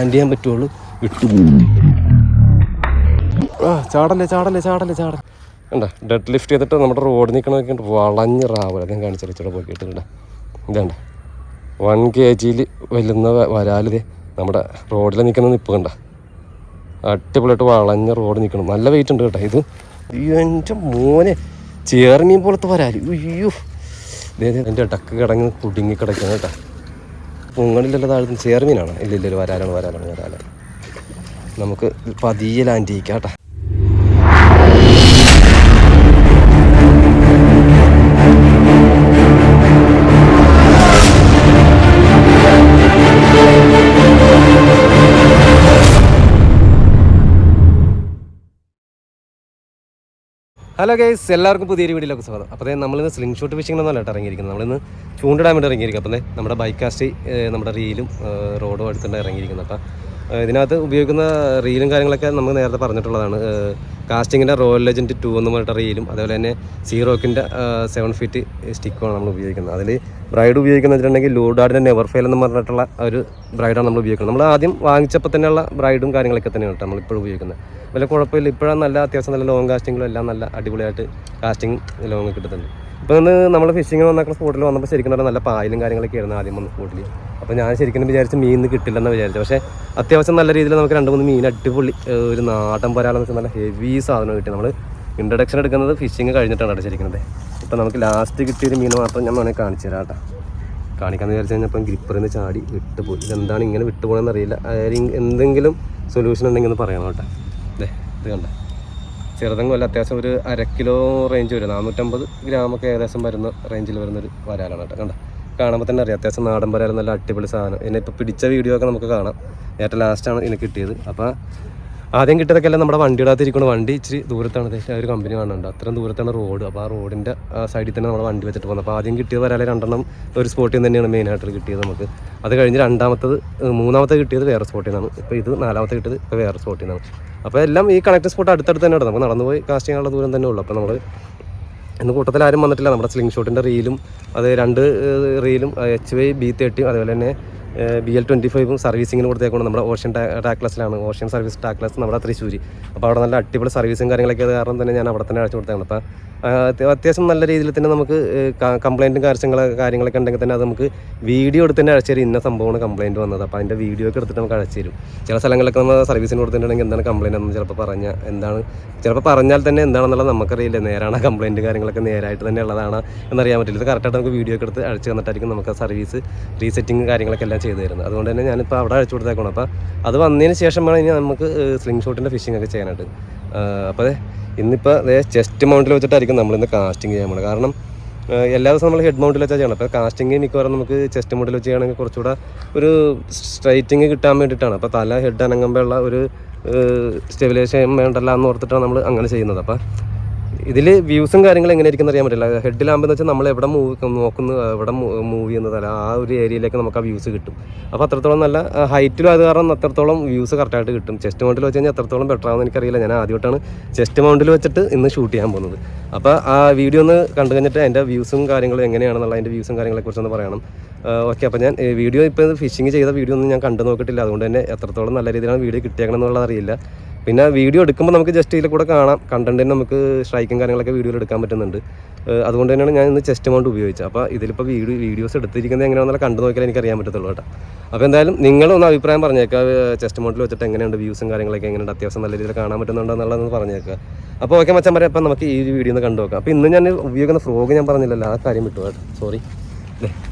Land ചെയ്യാൻ പറ്റുള്ളൂ. വിട്ടു ആ ചാടല്ലേ ചാടല്ലേ ചാടല്ലേ ചാടല്ലേ. കണ്ട ഡെഡ് ലിഫ്റ്റ് ചെയ്തിട്ട് നമ്മുടെ റോഡ് നിൽക്കണമൊക്കെ ഉണ്ട് വളഞ്ഞ് റാവല. ഞാൻ കാണിച്ചാൽ ഇച്ചിരി പോക്കിയിട്ടുണ്ട് ഇതണ്ട. വൺ കെ ജിയിൽ വരുന്ന വരാലിതേ നമ്മുടെ റോഡിൽ നിൽക്കുന്ന നിപ്പ് കണ്ട. അടിപൊളിയായിട്ട് വളഞ്ഞ റോഡ് നിൽക്കണം നല്ല വെയിറ്റ് ഉണ്ട് കേട്ടോ ഇത്. എന്റെ മോനെ ചേർമീൻ പോലത്തെ വരാൽ. അയ്യോ എന്റെ ഇടയ്ക്ക് കിടങ്ങി കുടുങ്ങി കിടക്കണം കേട്ടോ. പൊങ്ങണില്ലല്ലോ താഴെ ചേർമീനാണ് ഇല്ല ഇല്ല വരാനാണ് വരാനാണ് വരാലാണ് നമുക്ക് പതിയെ ലാൻഡ് ചെയ്യിക്കാം കേട്ടോ. ഹലോ ഗൈസ് എല്ലാവർക്കും പുതിയൊരു വീഡിയോയിലേക്ക് സ്വാഗതം. അപ്പോൾ നമ്മളിന്ന് സ്ലിംഗ് ഷോട്ട് ഫിഷിംഗ് എന്നല്ല കേട്ടോ ഇറങ്ങിയിരിക്കുന്നത്. നമ്മളിന്ന് ചൂണ്ടിടാൻ വേണ്ടി ഇറങ്ങിയിരിക്കും അപ്പോൾ നമ്മുടെ ബൈക്ക് നമ്മുടെ റീലും റോഡും അടുത്തുണ്ട് ഇറങ്ങിയിരിക്കുന്നത്. അപ്പോൾ ഏഹ് ഇതിനകത്ത് ഉപയോഗിക്കുന്ന റീലും കാര്യങ്ങളൊക്കെ നമുക്ക് നേരത്തെ പറഞ്ഞിട്ടുള്ളതാണ്. കാസ്റ്റിങ്ങിന്റെ റോയൽ ലെജൻഡ് ടു എന്ന് പറഞ്ഞിട്ട് റീലും അതേപോലെ തന്നെ സീറോക്കിന്റെ സെവൻ ഫീറ്റ് സ്റ്റിക്കുമാണ് നമ്മൾ ഉപയോഗിക്കുന്നത്. അതിൽ ബ്രൈഡ് ഉപയോഗിക്കുന്നത് വെച്ചിട്ടുണ്ടെങ്കിൽ ലൂഡാഡിന്റെ നെവർ ഫെയിൽ എന്ന് പറഞ്ഞിട്ടുള്ള ഒരു ബ്രൈഡാണ് നമ്മൾ ഉപയോഗിക്കുന്നത്. നമ്മൾ ആദ്യം വാങ്ങിച്ചപ്പോൾ തന്നെയുള്ള ബ്രൈഡും കാര്യങ്ങളൊക്കെ തന്നെയാണ് കേട്ടോ ഇപ്പോഴും ഉപയോഗിക്കുന്നത്. വലിയ കുഴപ്പമില്ല ഇപ്പോഴാണ് നല്ല അത്യാവശ്യം നല്ല ലോങ് കാസ്റ്റിങ്ങിലും എല്ലാം നല്ല അടിപൊളിയായിട്ട് കാസ്റ്റിംഗ് ലോങ് കിട്ടുന്നുണ്ട്. ഇപ്പോൾ നമ്മൾ ഫിഷിങ്ങിന് വന്നേക്കുന്ന സ്പോട്ടിൽ വന്നപ്പോൾ ശരിക്കും നല്ല പായലും കാര്യങ്ങളൊക്കെ ആയിരുന്നു ആദ്യം വന്ന സ്പോട്ടിൽ അപ്പോൾ ഞാൻ ശരിക്കും വിചാരിച്ച് മീൻ കിട്ടില്ലെന്ന് വിചാരിച്ചു പക്ഷേ അത്യാവശ്യം നല്ല രീതിയിൽ നമുക്ക് രണ്ട് മൂന്ന് മീൻ അടിപൊളി ഒരു നാടൻ പരാലെന്ന് വെച്ചാൽ നല്ല ഹെവി സാധനം കിട്ടി. നമ്മൾ ഇൻട്രഡക്ഷൻ എടുക്കുന്നത് ഫിഷിങ് കഴിഞ്ഞിട്ടാണ് കേട്ടോ ശരിക്കും ഇപ്പോൾ നമുക്ക് ലാസ്റ്റ് കിട്ടിയൊരു മീൻ മാത്രം ഞാൻ വേണമെങ്കിൽ കാണിച്ചു തരാം കേട്ടോ. കാണിക്കാമെന്ന് വിചാരിച്ചു കഴിഞ്ഞപ്പോൾ ഗ്രിപ്പറിൽ നിന്ന് ചാടി വിട്ടുപോയി. ഇതെന്താണ് ഇങ്ങനെ വിട്ടുപോകണമെന്ന് അറിയില്ല. അതായത് എന്തെങ്കിലും സൊല്യൂഷൻ ഉണ്ടെങ്കിൽ ഒന്ന് പറയണം കേട്ടോ. ദേ ഇത് കണ്ട? ചെറുതെങ്കിലും അത്യാവശ്യം ഒരു അര കിലോ റേഞ്ച് വരും. നാനൂറ്റമ്പത് ഗ്രാമൊക്കെ ഏകദേശം വരുന്ന റേഞ്ചിൽ വരുന്നൊരു വരാലാണ് കേട്ടോ. കണ്ട? കാണുമ്പോൾ തന്നെ അറിയാം. അത്യാവശ്യം നാടൻ വരാൽ നല്ല അടിപൊളി സാധനം. എന്നെ ഇപ്പോൾ പിടിച്ച വീഡിയോ ഒക്കെ നമുക്ക് കാണാം. ഏറ്റവും ലാസ്റ്റാണ് ഇതിന് കിട്ടിയത്. അപ്പോൾ ആദ്യം കിട്ടിയതൊക്കെ എല്ലാം നമ്മുടെ വണ്ടിയുടെ ഇരിക്കുന്ന വണ്ടി. ഇച്ചിരി ദൂരത്താണ്. ഒരു കമ്പനി കാണുന്നുണ്ട്. അത്രയും ദൂരത്താണ് റോഡ് അപ്പോൾ ആ റോഡിന്റെ സൈഡിൽ തന്നെ നമ്മുടെ വണ്ടി വെച്ചിട്ട് പോകുന്നത്. അപ്പോൾ ആദ്യം കിട്ടിയത് വരാലെ രണ്ടെണ്ണം ഒരു സ്പോട്ടിൽ നിന്ന് തന്നെയാണ് മെയിനായിട്ട് കിട്ടിയത് നമുക്ക്. അത് കഴിഞ്ഞ് രണ്ടാമത്തത് മൂന്നാമത്തെ കിട്ടിയത് വേറെ സ്പോട്ടിൽ നിന്നാണ്. ഇപ്പോൾ ഇത് നാലാമത്തെ കിട്ടിയത് ഇപ്പോൾ വേറെ സ്പോട്ടിൽ നിന്നാണ്. അപ്പോൾ എല്ലാം ഈ കണക്ട് സ്പോട്ട് അടുത്തടുത്ത് തന്നെ ഉണ്ട് നമുക്ക് നടന്നു പോയി കാസ്റ്റ് ചെയ്യാനുള്ള ദൂരം തന്നെ ഉള്ളൂ. അപ്പോൾ നമ്മൾ ഇന്ന് കൂട്ടത്തിൽ ആരും വന്നിട്ടില്ല. നമ്മുടെ സ്ലിംഗ് ഷോട്ടിന്റെ റീലും അത് രണ്ട് റീലും എച്ച് വൈ ബി തേർട്ടിയും അതുപോലെ തന്നെ ബി എൽ ട്വന്റി ഫൈവും സർവീസിങ്ങിന് കൊടുത്തേക്കൊണ്ട് നമ്മുടെ ഓഷ്യൻ ടാക്ലസിലാണ് ഓഷ്യൻ സർവീസ് ടാക്ലസ് നമ്മുടെ തൃശ്ശൂർ അപ്പോൾ അവിടെ നല്ല അടിപൊളി സർവീസും കാര്യങ്ങളൊക്കെ അത് കാരണം തന്നെ ഞാൻ അവിടെ തന്നെ അയച്ചു കൊടുത്തതാണ് അപ്പോൾ അത്യാവശ്യം നല്ല രീതിയിൽ തന്നെ നമുക്ക് കംപ്ലൈന്റും കാര്യങ്ങൾ കാര്യങ്ങളൊക്കെ ഉണ്ടെങ്കിൽ തന്നെ അത് നമുക്ക് വീഡിയോ എടുത്ത് തന്നെ അയച്ചു തരും. ഇന്ന സംഭവമാണ് കംപ്ലൈന്റ് വന്നത്. അപ്പോൾ അതിന്റെ വീഡിയോ ഒക്കെ എടുത്തിട്ട് നമുക്ക് അയച്ചു തരും. ചില സ്ഥലങ്ങളിലൊക്കെ നമ്മൾ സർവീസിന് കൊടുത്തിട്ടുണ്ടെങ്കിൽ എന്താണ് കംപ്ലൈന്റ് എന്ന് ചിലപ്പോൾ പറഞ്ഞാൽ എന്താണ് ചിലപ്പോൾ പറഞ്ഞാൽ തന്നെ എന്താണെന്നുള്ളത് നമുക്കറിയില്ല. നേരാണ് കംപ്ലൈന്റ് കാര്യങ്ങളൊക്കെ നേരായിട്ട് തന്നെ ഉള്ളതാണ് എന്നറിയാൻ പറ്റില്ല. ഇത് കറക്റ്റായിട്ട് നമുക്ക് വീഡിയോ ഒക്കെ എടുത്ത് അയച്ചു തന്നിട്ടായിരിക്കും നമുക്ക് സർവീസ് റീസെറ്റിംഗ് കാര്യങ്ങളൊക്കെ എല്ലാം ചെയ്തു തരുന്നത് അതുകൊണ്ട് തന്നെ ഞാനിപ്പോൾ അവിടെ അയച്ചു കൊടുത്തേക്കണം. അപ്പോൾ അത് വന്നതിന് ശേഷം വേണം ഇനി നമുക്ക് സ്ലിംഗ് ഷോട്ടിന്റെ ഫിഷിംഗ് ഒക്കെ ചെയ്യാനായിട്ട്. അപ്പോൾ അതെ ഇന്നിപ്പോൾ അതേ ചെസ്റ്റ് മൗണ്ടിൽ വെച്ചിട്ടായിരിക്കും നമ്മളിന്ന് കാസ്റ്റിംഗ് ചെയ്യാൻ പോകുന്നത് കാരണം എല്ലാ ദിവസവും നമ്മൾ ഹെഡ് മൗണ്ടിൽ വെച്ചാൽ ചെയ്യണം. അപ്പോൾ കാസ്റ്റിംഗ് മിക്കവാറും നമുക്ക് ചെസ്റ്റ് മൗണ്ടിൽ വെച്ച് ചെയ്യണമെങ്കിൽ കുറച്ചുകൂടെ ഒരു സ്ട്രൈറ്റിങ് കിട്ടാൻ വേണ്ടിയിട്ടാണ്. അപ്പോൾ തല ഹെഡ് അനങ്ങുമ്പോഴുള്ള ഒരു സ്റ്റെബിലൈസേഷൻ വേണ്ടല്ല എന്ന് ഓർത്തിട്ടാണ് നമ്മൾ അങ്ങനെ ചെയ്യുന്നത്. അപ്പോൾ ഇതിൽ വ്യൂസും കാര്യങ്ങളും എങ്ങനെ ഇരിക്കുന്ന അറിയാൻ പറ്റില്ല. ഹെഡ് ലാമ്പ് എന്ന് വെച്ചാൽ നമ്മൾ എവിടെ മൂവ് നോക്കുന്നു എവിടെ മൂവ് ചെയ്യുന്നതല്ല ആ ഒരു ഏരിയയിലേക്ക് നമുക്ക് ആ വ്യൂസ് കിട്ടും. അപ്പോൾ അത്രത്തോളം നല്ല ഹൈറ്റിലും അത് കാരണം അത്രത്തോളം വ്യൂസ് കറക്റ്റായിട്ട് കിട്ടും. ചെസ്റ്റ് മൗണ്ടിൽ വെച്ച് കഴിഞ്ഞാൽ അത്രത്തോളം ബെറ്റർ ആണെന്ന് എനിക്കറിയില്ല. ഞാൻ ആദ്യമായിട്ടാണ് ചെസ്റ്റ് മൗണ്ടിൽ വെച്ചിട്ട് ഇന്ന് ഷൂട്ട് ചെയ്യാൻ പോകുന്നത്. അപ്പോൾ ആ വീഡിയോ ഒന്ന് കണ്ടു കഴിഞ്ഞിട്ട് അതിന്റെ വ്യൂസും കാര്യങ്ങളും എങ്ങനെയാണെന്നുള്ള അതിന്റെ വ്യൂസും കാര്യങ്ങളെ കുറിച്ചൊന്ന് പറയണം. ഓക്കെ അപ്പോൾ ഞാൻ വീഡിയോ ഇപ്പോൾ ഫിഷിങ് ചെയ്ത വീഡിയോ ഒന്നും ഞാൻ കണ്ടു നോക്കിയിട്ടില്ല. അതുകൊണ്ട് തന്നെ എത്രത്തോളം നല്ല രീതിയിലാണ് വീഡിയോ കിട്ടിയേക്കണം എന്നുള്ളത് അറിയില്ല. പിന്നെ വീഡിയോ എടുക്കുമ്പോൾ നമുക്ക് ജസ്റ്റ് ഇതിൽ കൂടെ കാണാം. കണ്ടന്റിന് നമുക്ക് സ്ട്രൈക്കും കാര്യങ്ങളൊക്കെ വീഡിയോയിൽ എടുക്കാൻ പറ്റുന്നുണ്ട്. അതുകൊണ്ട് തന്നെയാണ് ഞാൻ ഇന്ന് ചെസ്റ്റ് എമൗണ്ട് ഉപയോഗിച്ചത്. അപ്പോൾ ഇതിലിപ്പോൾ വീഡിയോ വീഡിയോസ് എടുത്തിരിക്കുന്നത് എങ്ങനെയാണെന്നുള്ള കണ്ടു നോക്കിയാൽ എനിക്ക് അറിയാൻ പറ്റത്തുള്ളൂ കേട്ടോ. അപ്പോൾ എന്തായാലും നിങ്ങളൊന്ന് അഭിപ്രായം പറഞ്ഞേക്കാം. ചെസ്റ്റ് എമൗണ്ടിൽ വെച്ചിട്ട് എങ്ങനെയുണ്ട്? വ്യൂസും കാര്യങ്ങളൊക്കെ എങ്ങനെയുണ്ട്? അത്യാവശ്യം നല്ല രീതിയിൽ കാണാൻ പറ്റുന്നുണ്ടോ എന്നുള്ളതെന്ന് പറഞ്ഞേക്കുക അപ്പോൾ ഓക്കെ മച്ചാൻ പറയാം. അപ്പം നമുക്ക് ഈ വീഡിയോ ഒന്ന് കണ്ടു നോക്കാം. അപ്പോൾ ഇന്ന് ഞാൻ ഉപയോഗിക്കുന്ന ഫ്രോഗ് ഞാൻ പറഞ്ഞില്ലല്ലോ. ആ കാര്യം വിട്ടു കേട്ടോ. സോറി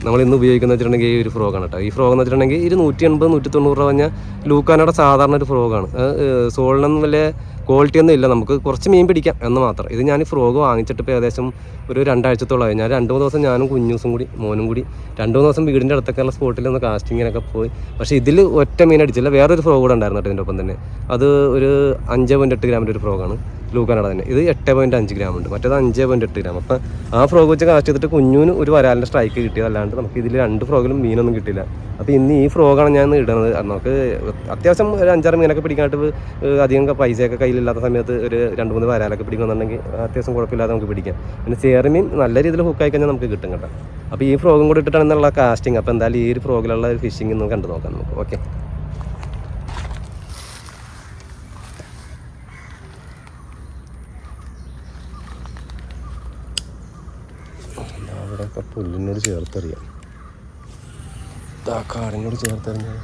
നമ്മൾ ഇന്ന് ഉപയോഗിക്കുന്ന വെച്ചിട്ടുണ്ടെങ്കിൽ ഈ ഒരു ഫ്രോഗാണ് കേട്ടോ. ഈ ഫ്രോഗ് എന്ന് വെച്ചിട്ടുണ്ടെങ്കിൽ ഇത് നൂറ്റി എൺപത് നൂറ്റി തൊണ്ണൂറ് രൂപ പറഞ്ഞാൽ ലൂക്കാനയുടെ സാധാരണ ഒരു ഫ്രോഗാണ് സോളിനൊന്നും വലിയ ക്വാളിറ്റി ഒന്നും ഇല്ല. നമുക്ക് കുറച്ച് മീൻ പിടിക്കാം എന്ന് മാത്രം. ഇത് ഞാൻ ഫ്രോഗ് വാങ്ങിച്ചിട്ട് ഇപ്പോൾ ഏകദേശം ഒരു രണ്ടാഴ്ചത്തോളമായി. ഞാൻ രണ്ട് മൂന്ന് ദിവസം ഞാനും കുഞ്ഞൂസും കൂടി മോനും കൂടി രണ്ട് മൂന്ന് ദിവസം വീടിന്റെ അടുത്തൊക്കെയുള്ള സ്പോട്ടിൽ ഒന്ന് കാസ്റ്റിങ്ങിനൊക്കെ പോയി. പക്ഷേ ഇതിൽ ഒറ്റ മീൻ അടിച്ചില്ല. വേറൊരു ഫ്രോഗ് കൂടെ ഉണ്ടായിരുന്നു ഇതിന്റെ ഒപ്പം തന്നെ. അത് ഒരു അഞ്ച് പോയിന്റ് എട്ട് ഗ്രാമിന്റെ ഒരു ഫ്രോഗാണ് ലൂക്കാനട തന്നെ. ഇത് എട്ട് പോയിന്റ് അഞ്ച് ഗ്രാം ഉണ്ട്. മറ്റേത് അഞ്ച് പോയിന്റ് എട്ട് ഗ്രാം. അപ്പം ആ ഫ്രോഗ് വെച്ച് കാസ്റ്റ് ചെയ്തിട്ട് കുഞ്ഞൂന് ഒരു വരാലിന്റെ സ്ട്രൈക്ക് കിട്ടിയതല്ലാണ്ട് നമുക്ക് ഇതിൽ രണ്ട് ഫ്രോഗിലും മീനൊന്നും കിട്ടില്ല അപ്പോൾ ഇന്ന് ഈ ഫ്രോഗാണ് ഞാൻ ഇടുന്നത്. നമുക്ക് അത്യാവശ്യം ഒരു അഞ്ചാറ് മീനൊക്കെ പിടിക്കാനായിട്ട് അധികം പൈസയൊക്കെ ഇല്ലാത്ത സമയത്ത് ഒരു രണ്ട് മൂന്ന് വരാലൊക്കെ പിടിക്കുന്നുണ്ടെങ്കിൽ അത്യാവശ്യം കുഴപ്പമില്ലാതെ നമുക്ക് പിടിക്കാം. പിന്നെ ചേർമീൻ നല്ല രീതിയിൽ ഹുക്കായി കഴിഞ്ഞാൽ നമുക്ക് കിട്ടും കേട്ടോ. അപ്പോൾ ഈ ഫ്രോഗും കൂടി ഇട്ടിട്ടാണ് എന്നുള്ള കാസ്റ്റിംഗ് അപ്പോൾ എന്തായാലും ഈ ഒരു ഫ്രോഗിലുള്ള ഒരു ഫിഷിംഗ് ഒന്ന് കണ്ടു നോക്കാം നമുക്ക്. ഓക്കെ അവിടെയൊക്കെ പുല്ലിനോട് ചേർത്തറിയാം കാടിനോട് ചേർത്തറിഞ്ഞാൽ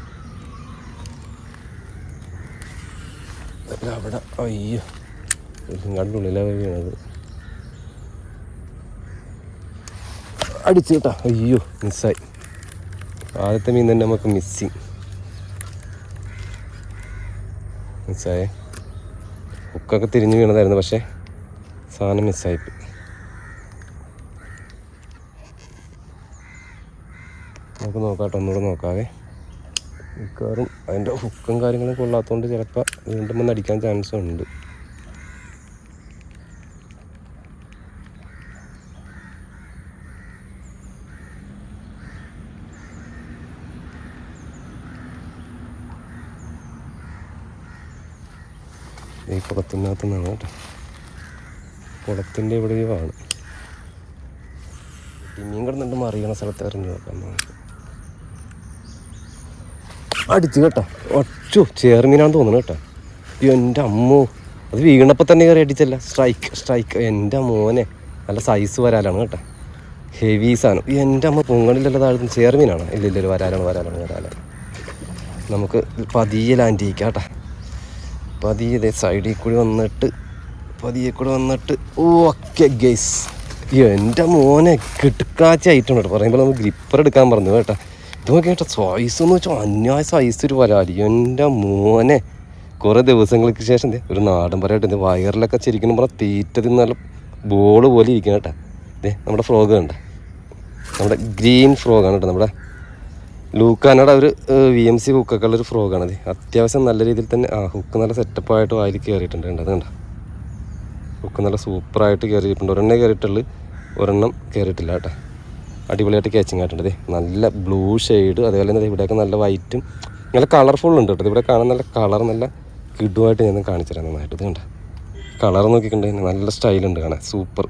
അവിടെ അയ്യോ കണ്ടുള്ളില്ല വീണത് അടിച്ചു കേട്ടാ അയ്യോ മിസ്സായി ആദ്യത്തെ മീൻ തന്നെ നമുക്ക് മിസ്സിങ് മിസ്സായേ ഉക്കൊക്കെ തിരിഞ്ഞു വീണതായിരുന്നു പക്ഷേ സാധനം മിസ്സായിപ്പോയി നമുക്ക് നോക്കാം കേട്ടോ ഒന്നുകൂടെ നോക്കാവേ. മിക്കവാറും അതിന്റെ ഹുക്കും കാര്യങ്ങളും കൊള്ളാത്തതുകൊണ്ട് ചിലപ്പോൾ വീണ്ടും വന്ന് അടിക്കാൻ ചാൻസ് ഉണ്ട്. ഈ കുളത്തിനകത്ത് നിന്നാണ് കേട്ടോ. കുളത്തിന്റെ ഇവിടെയുമാണ് മീൻ കിടന്നിട്ട് മറിയണ സ്ഥലത്ത് ഇറങ്ങി നോക്കാം നമുക്ക് അടിച്ചു കേട്ടോ. ഒറ്റ ചേർമീനാന്ന് തോന്നുന്നു കേട്ടോ. എന്റെ അമ്മോ. അത് വീണപ്പോൾ തന്നെ കയറി അടിച്ചല്ല. സ്ട്രൈക്ക് സ്ട്രൈക്ക് എന്റെ മോനെ. നല്ല സൈസ് വരാലാണ് കേട്ടോ. ഹെവി സാധനം. എന്റെ അമ്മ പൊങ്ങണില്ലല്ലോ താഴ്ത്തുന്ന ചേർമീനാണ് ഇല്ല ഇല്ല വരാലാണ് വരാലാണ് വരാലാണ്. നമുക്ക് പതിയെ ലാൻഡ് ചെയ്യിക്കാം കേട്ടോ. പതിയെ സൈഡിൽ കൂടി വന്നിട്ട് പതിയെ കൂടി വന്നിട്ട്. ഓക്കെ ഗൈസ് എന്റെ മോനെ. കിട്ടുക്കാച്ചായിട്ടുണ്ട് കേട്ടോ. പറയുമ്പോൾ നമ്മൾ ഗ്രിപ്പർ എടുക്കാൻ പറഞ്ഞു കേട്ടോ. ഇത് നോക്കി കേട്ടോ. സൈസ് എന്ന് വെച്ചാൽ അന്യായ സൈസ് ഒരു എന്റെ മോനെ. കുറേ ദിവസങ്ങൾക്ക് ശേഷം ഒരു നാടൻ പറയട്ടെ ഇത് വയറിലൊക്കെ ശരിക്കും പറഞ്ഞാൽ തീറ്റ തിന്നാലും ബോൾ പോലെ ഇരിക്കണം കേട്ടോ. ദേ നമ്മുടെ ഫ്രോഗ് കണ്ട. നമ്മുടെ ഗ്രീൻ ഫ്രോഗാണ് കേട്ടോ നമ്മുടെ ലൂക്കാനയുടെ ഒരു വി എം സി ഹുക്കൊക്കെ ഉള്ളൊരു ഫ്രോഗാണത് അത്യാവശ്യം നല്ല രീതിയിൽ തന്നെ ആ ഹുക്ക് നല്ല സെറ്റപ്പായിട്ട് വായിൽ കയറിയിട്ടുണ്ട് കണ്ടത് കണ്ട? ഹുക്ക് നല്ല സൂപ്പറായിട്ട് കയറിയിട്ടുണ്ട് ഒരെണ്ണേ കയറിയിട്ടുള്ളൂ ഒരെണ്ണം കയറിയിട്ടില്ല കേട്ടോ. അടിപൊളിയായിട്ട് കാച്ചിങ് ആയിട്ടുണ്ട് നല്ല ബ്ലൂ ഷെയ്ഡ് അതേപോലെ തന്നെ ഇവിടെയൊക്കെ നല്ല വൈറ്റും നല്ല കളർഫുൾ ഉണ്ട് കേട്ടോ. ഇവിടെ കാണാൻ നല്ല കളർ നല്ല കിഡുമായിട്ട് ഞാൻ കാണിച്ചു തരാം നന്നായിട്ട്. ഇത് കണ്ട? കളർ നോക്കിയിട്ടുണ്ടെങ്കിൽ നല്ല സ്റ്റൈലുണ്ട് കാണാൻ. സൂപ്പർ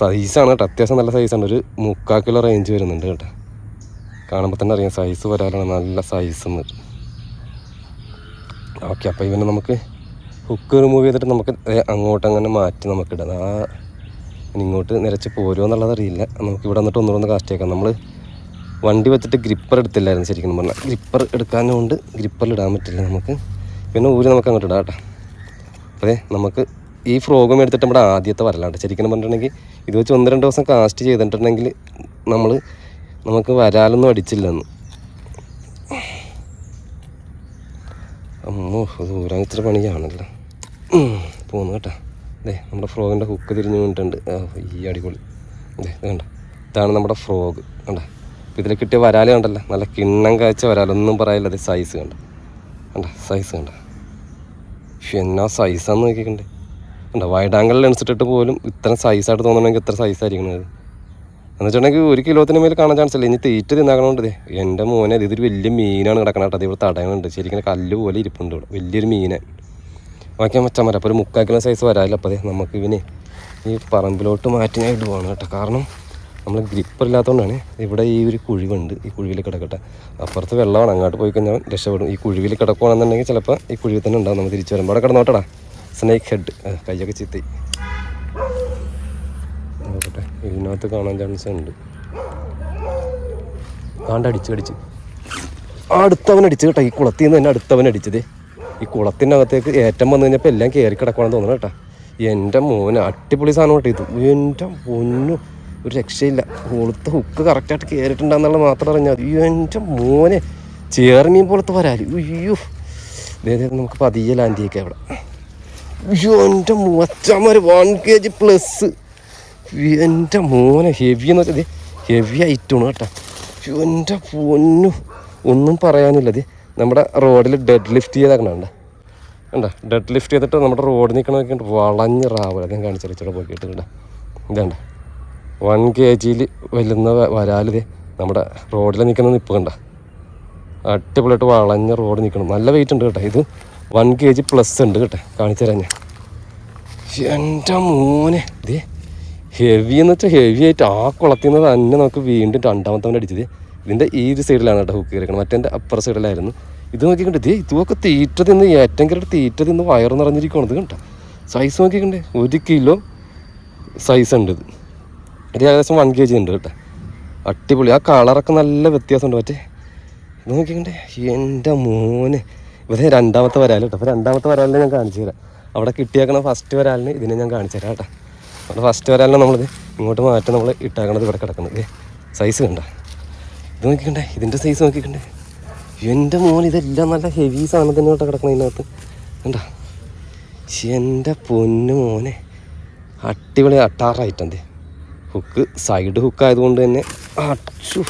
സൈസാണ് കേട്ടോ. അത്യാവശ്യം നല്ല സൈസാണ് ഒരു മുക്കാൽ കിലോ റേഞ്ച് വരുന്നുണ്ട് കേട്ടോ. കാണുമ്പോൾ തന്നെ അറിയാം സൈസ് വരാനാണ് നല്ല സൈസ് എന്ന്. ഓക്കെ അപ്പോൾ ഇവനെ നമുക്ക് ഹുക്ക് റിമൂവ് ചെയ്തിട്ട് നമുക്ക് അങ്ങോട്ടങ്ങനെ മാറ്റി നമുക്കിടാം. ആ ഇനി ഇങ്ങോട്ട് നിരച്ച് പോരുമോ എന്നുള്ളത് അറിയില്ല. നമുക്ക് ഇവിടെ വന്നിട്ട് ഒന്നുകൂടെ ഒന്ന് കാസ്റ്റ് ചെയ്യാം. നമ്മൾ വണ്ടി വെച്ചിട്ട് ഗ്രിപ്പർ എടുത്തില്ലായിരുന്നു ശരിക്കും പറഞ്ഞാൽ ഗ്രിപ്പർ എടുക്കാനുകൊണ്ട് ഗ്രിപ്പറിൽ ഇടാൻ പറ്റില്ല നമുക്ക്. പിന്നെ ഊര് നമുക്ക് അങ്ങോട്ട് ഇടാം കേട്ടോ. അതെ നമുക്ക് ഈ ഫ്രോഗും എടുത്തിട്ട് നമ്മുടെ ആദ്യത്തെ വരലാണ്ട് ശരിക്കും പറഞ്ഞിട്ടുണ്ടെങ്കിൽ ഇത് വെച്ച് ഒന്ന് രണ്ട് ദിവസം കാസ്റ്റ് ചെയ്തിട്ടുണ്ടെങ്കിൽ നമ്മൾ നമുക്ക് വരാലൊന്നും അടിച്ചില്ലെന്ന്. അമ്മോ ഇത് ഇത്ര പണിയാണല്ലോ. പോകുന്നു കേട്ടോ. അതെ നമ്മുടെ ഫ്രോഗിന്റെ ഹുക്ക് തിരിഞ്ഞു വീണിട്ടുണ്ട്. ഈ അടിപൊളി. അതെ ഇത് കണ്ട? ഇതാണ് നമ്മുടെ ഫ്രോഗ്. കണ്ട? അപ്പോൾ ഇതിൽ കിട്ടിയ വരാൽ കണ്ടല്ലോ? നല്ല കിണ്ണം കാഴ്ച വരാലൊന്നും പറയാനില്ല. അതെ സൈസ് കണ്ട? കണ്ട? സൈസ് കണ്ട? എന്നാ സൈസാന്ന് നോക്കിക്കണ്ടേ. കണ്ട? വൈഡ് ആംഗിൾ ലെൻസ് ഇട്ടിട്ട് പോലും ഇത്ര സൈസായിട്ട് തോന്നണമെങ്കിൽ ഇത്ര സൈസ് ആയിരിക്കണത് എന്ന് വെച്ചിട്ടുണ്ടെങ്കിൽ ഒരു കിലോത്തിന് മേൽ കാണാൻ ചാൻസ് ഇല്ല. ഇനി തീറ്റ തിന്നാക്കണോണ്ട് എന്റെ മോനെ ഇത് ഇതൊരു വലിയ മീനാണ് കിടക്കണ കേട്ടോ. അത് ഇവിടെ തടയുന്നുണ്ട്. ശരിക്കും കല്ല് പോലെ ഇരിപ്പുണ്ട് ഇവിടെ. വലിയൊരു മീനെ. ഓക്കെ മച്ചാൻ വരാം അപ്പോൾ ഒരു മുക്കാൽ കിലോ സൈസ് വരാമല്ലോ അപ്പോൾ അതെ നമുക്ക് ഇവനെ ഈ പറമ്പിലോട്ട് മാറ്റി ഞാൻ ഇടുവാണ് കേട്ടോ. കാരണം നമ്മൾ ഗ്രിപ്പർ ഇല്ലാത്തതുകൊണ്ടാണ് ഇവിടെ ഈ ഒരു കുഴിവുണ്ട്. ഈ കുഴിയിൽ കിടക്കട്ടെ. അപ്പുറത്ത് വെള്ളമാണ്. അങ്ങോട്ട് പോയി കഴിഞ്ഞാൽ രക്ഷപ്പെടും. ഈ കുഴിയിൽ കിടക്കുകയാണെന്നുണ്ടെങ്കിൽ ചിലപ്പോൾ ഈ കുഴിയിൽ തന്നെ ഉണ്ടാവും. നമ്മൾ തിരിച്ചു വരുമ്പോൾ അവിടെ കിടന്നോട്ടടാ സ്നേക്ക് ഹെഡ് കയ്യൊക്കെ ചിത്തി. നോക്കട്ടെ. ഇതിനകത്ത് കാണാൻ ചാൻസ് ഉണ്ട്. കാണ്ട് അടിച്ച് അടിച്ച് അടുത്തവൻ അടിച്ച് കേട്ടോ. ഈ കുളത്തിൽ നിന്ന് തന്നെ അടുത്തവൻ അടിച്ചത്. ഈ കുളത്തിന്റെ അകത്തേക്ക് ഏറ്റം വന്നു കഴിഞ്ഞപ്പോൾ എല്ലാം കയറി കിടക്കണം തോന്നുന്നു കേട്ടോ. എന്റെ മോന് അടിപൊളി സാധനം കേട്ടോ ഇത്. എന്റെ പൊന്നു ഒരു രക്ഷയില്ല. കൊളുത്ത ഹുക്ക് കറക്റ്റായിട്ട് കയറിയിട്ടുണ്ടെന്നുള്ളത് മാത്രം അറിഞ്ഞാൽ മതി. എന്റെ മോനെ ചേർമീൻ പോലത്തെ വരാൽ. അയ്യോ. ദേ നമുക്ക് പതിയെ ലാൻഡ് ചെയ്യിക്കാം അവിടെ അയ്യോ എന്റെ മൂച്ചമാര് വൺ കെ ജി പ്ലസ് എന്റെ മോനെ ഹെവി എന്ന് വെച്ചാൽ ഹെവി ഐറ്റമാണ് കേട്ടോ. എന്റെ പൊന്നു. ഒന്നും പറയാനില്ല ഇത് നമ്മുടെ റോഡിൽ ഡെഡ് ലിഫ്റ്റ് ചെയ്താക്കണണ്ട കണ്ട? ഡെഡ് ലിഫ്റ്റ് ചെയ്തിട്ട് നമ്മുടെ റോഡ് നിൽക്കണമൊക്കെ ഉണ്ട് വളഞ്ഞ് റാവൽ ഞാൻ കാണിച്ചാൽ ഇച്ചിരി പോക്കിയിട്ട് കണ്ട? ഇതണ്ട വൺ കെ ജിയിൽ വരുന്ന വരാലിത് നമ്മുടെ റോഡിൽ നിൽക്കുന്ന നിപ്പ് കണ്ട? അടിപൊളിയായിട്ട് വളഞ്ഞ റോഡ് നിൽക്കണം നല്ല വെയിറ്റ് ഉണ്ട് കേട്ടോ. ഇത് വൺ കെ ജി പ്ലസ് ഉണ്ട് കേട്ടോ. കാണിച്ചു തരാം ഞാൻ. എന്റെ മോനെ. ഇതേ ഹെവി എന്ന് വെച്ചാൽ ഹെവി ആയിട്ട് ആ കുളത്തിൽ നിന്ന് തന്നെ നമുക്ക് വീണ്ടും രണ്ടാമത്തവന്റെ അടിച്ചത്. ഇതിന്റെ ഈ ഒരു സൈഡിലാണ് കേട്ടോ ഹുക്ക് കിടക്കുന്നത് മറ്റേ അപ്പുറ സൈഡിലായിരുന്നു ഇത് നോക്കിക്കണ്ടേ ഇതേ ഇതുമൊക്കെ തീറ്റ തിന്ന് ഏറ്റവും കയറി തീറ്റ തിന്ന് വയറ് നിറഞ്ഞിരിക്കുകയാണ് ഇത് കണ്ടോ? സൈസ് നോക്കിക്കണ്ടേ ഒരു കിലോ സൈസ് ഉണ്ട് ഇത്. ഇത് ഏകദേശം വൺ കെ ജി ഉണ്ട് കേട്ടോ. അടിപൊളി. ആ കളറൊക്കെ നല്ല വ്യത്യാസമുണ്ട്. മറ്റേ ഇത് നോക്കിക്കണ്ടേ എന്റെ മോന്. ഇവിടെ രണ്ടാമത്തെ വരാൽ കേട്ടോ. അപ്പോൾ രണ്ടാമത്തെ വരാലിനെ ഞാൻ കാണിച്ചു തരാം. അവിടെ കിട്ടിയേക്കണ ഫസ്റ്റ് വരാലിന് ഇതിനെ ഞാൻ കാണിച്ചു തരാം കേട്ടോ. അവിടെ ഫസ്റ്റ് വരാലിനെ നമ്മളിത് ഇങ്ങോട്ട് മാറ്റി നമ്മൾ ഇട്ടേക്കണത് ഇവിടെ കിടക്കുന്നത്. സൈസ് കണ്ട? ഇത് നോക്കിക്കണ്ടേ ഇതിന്റെ സൈസ് നോക്കിക്കണ്ടേ. എന്റെ മോൻ ഇതെല്ലാം നല്ല ഹെവി സാധനം തന്നെ കേട്ടോ കിടക്കണം ഇതിനകത്ത്. കണ്ടാ? എന്റെ പൊന്നു മോനെ. അടിപൊളി അട്ടാറായിട്ടുണ്ട്. ഹുക്ക് സൈഡ് ഹുക്ക് ആയതുകൊണ്ട് തന്നെ അച്ചു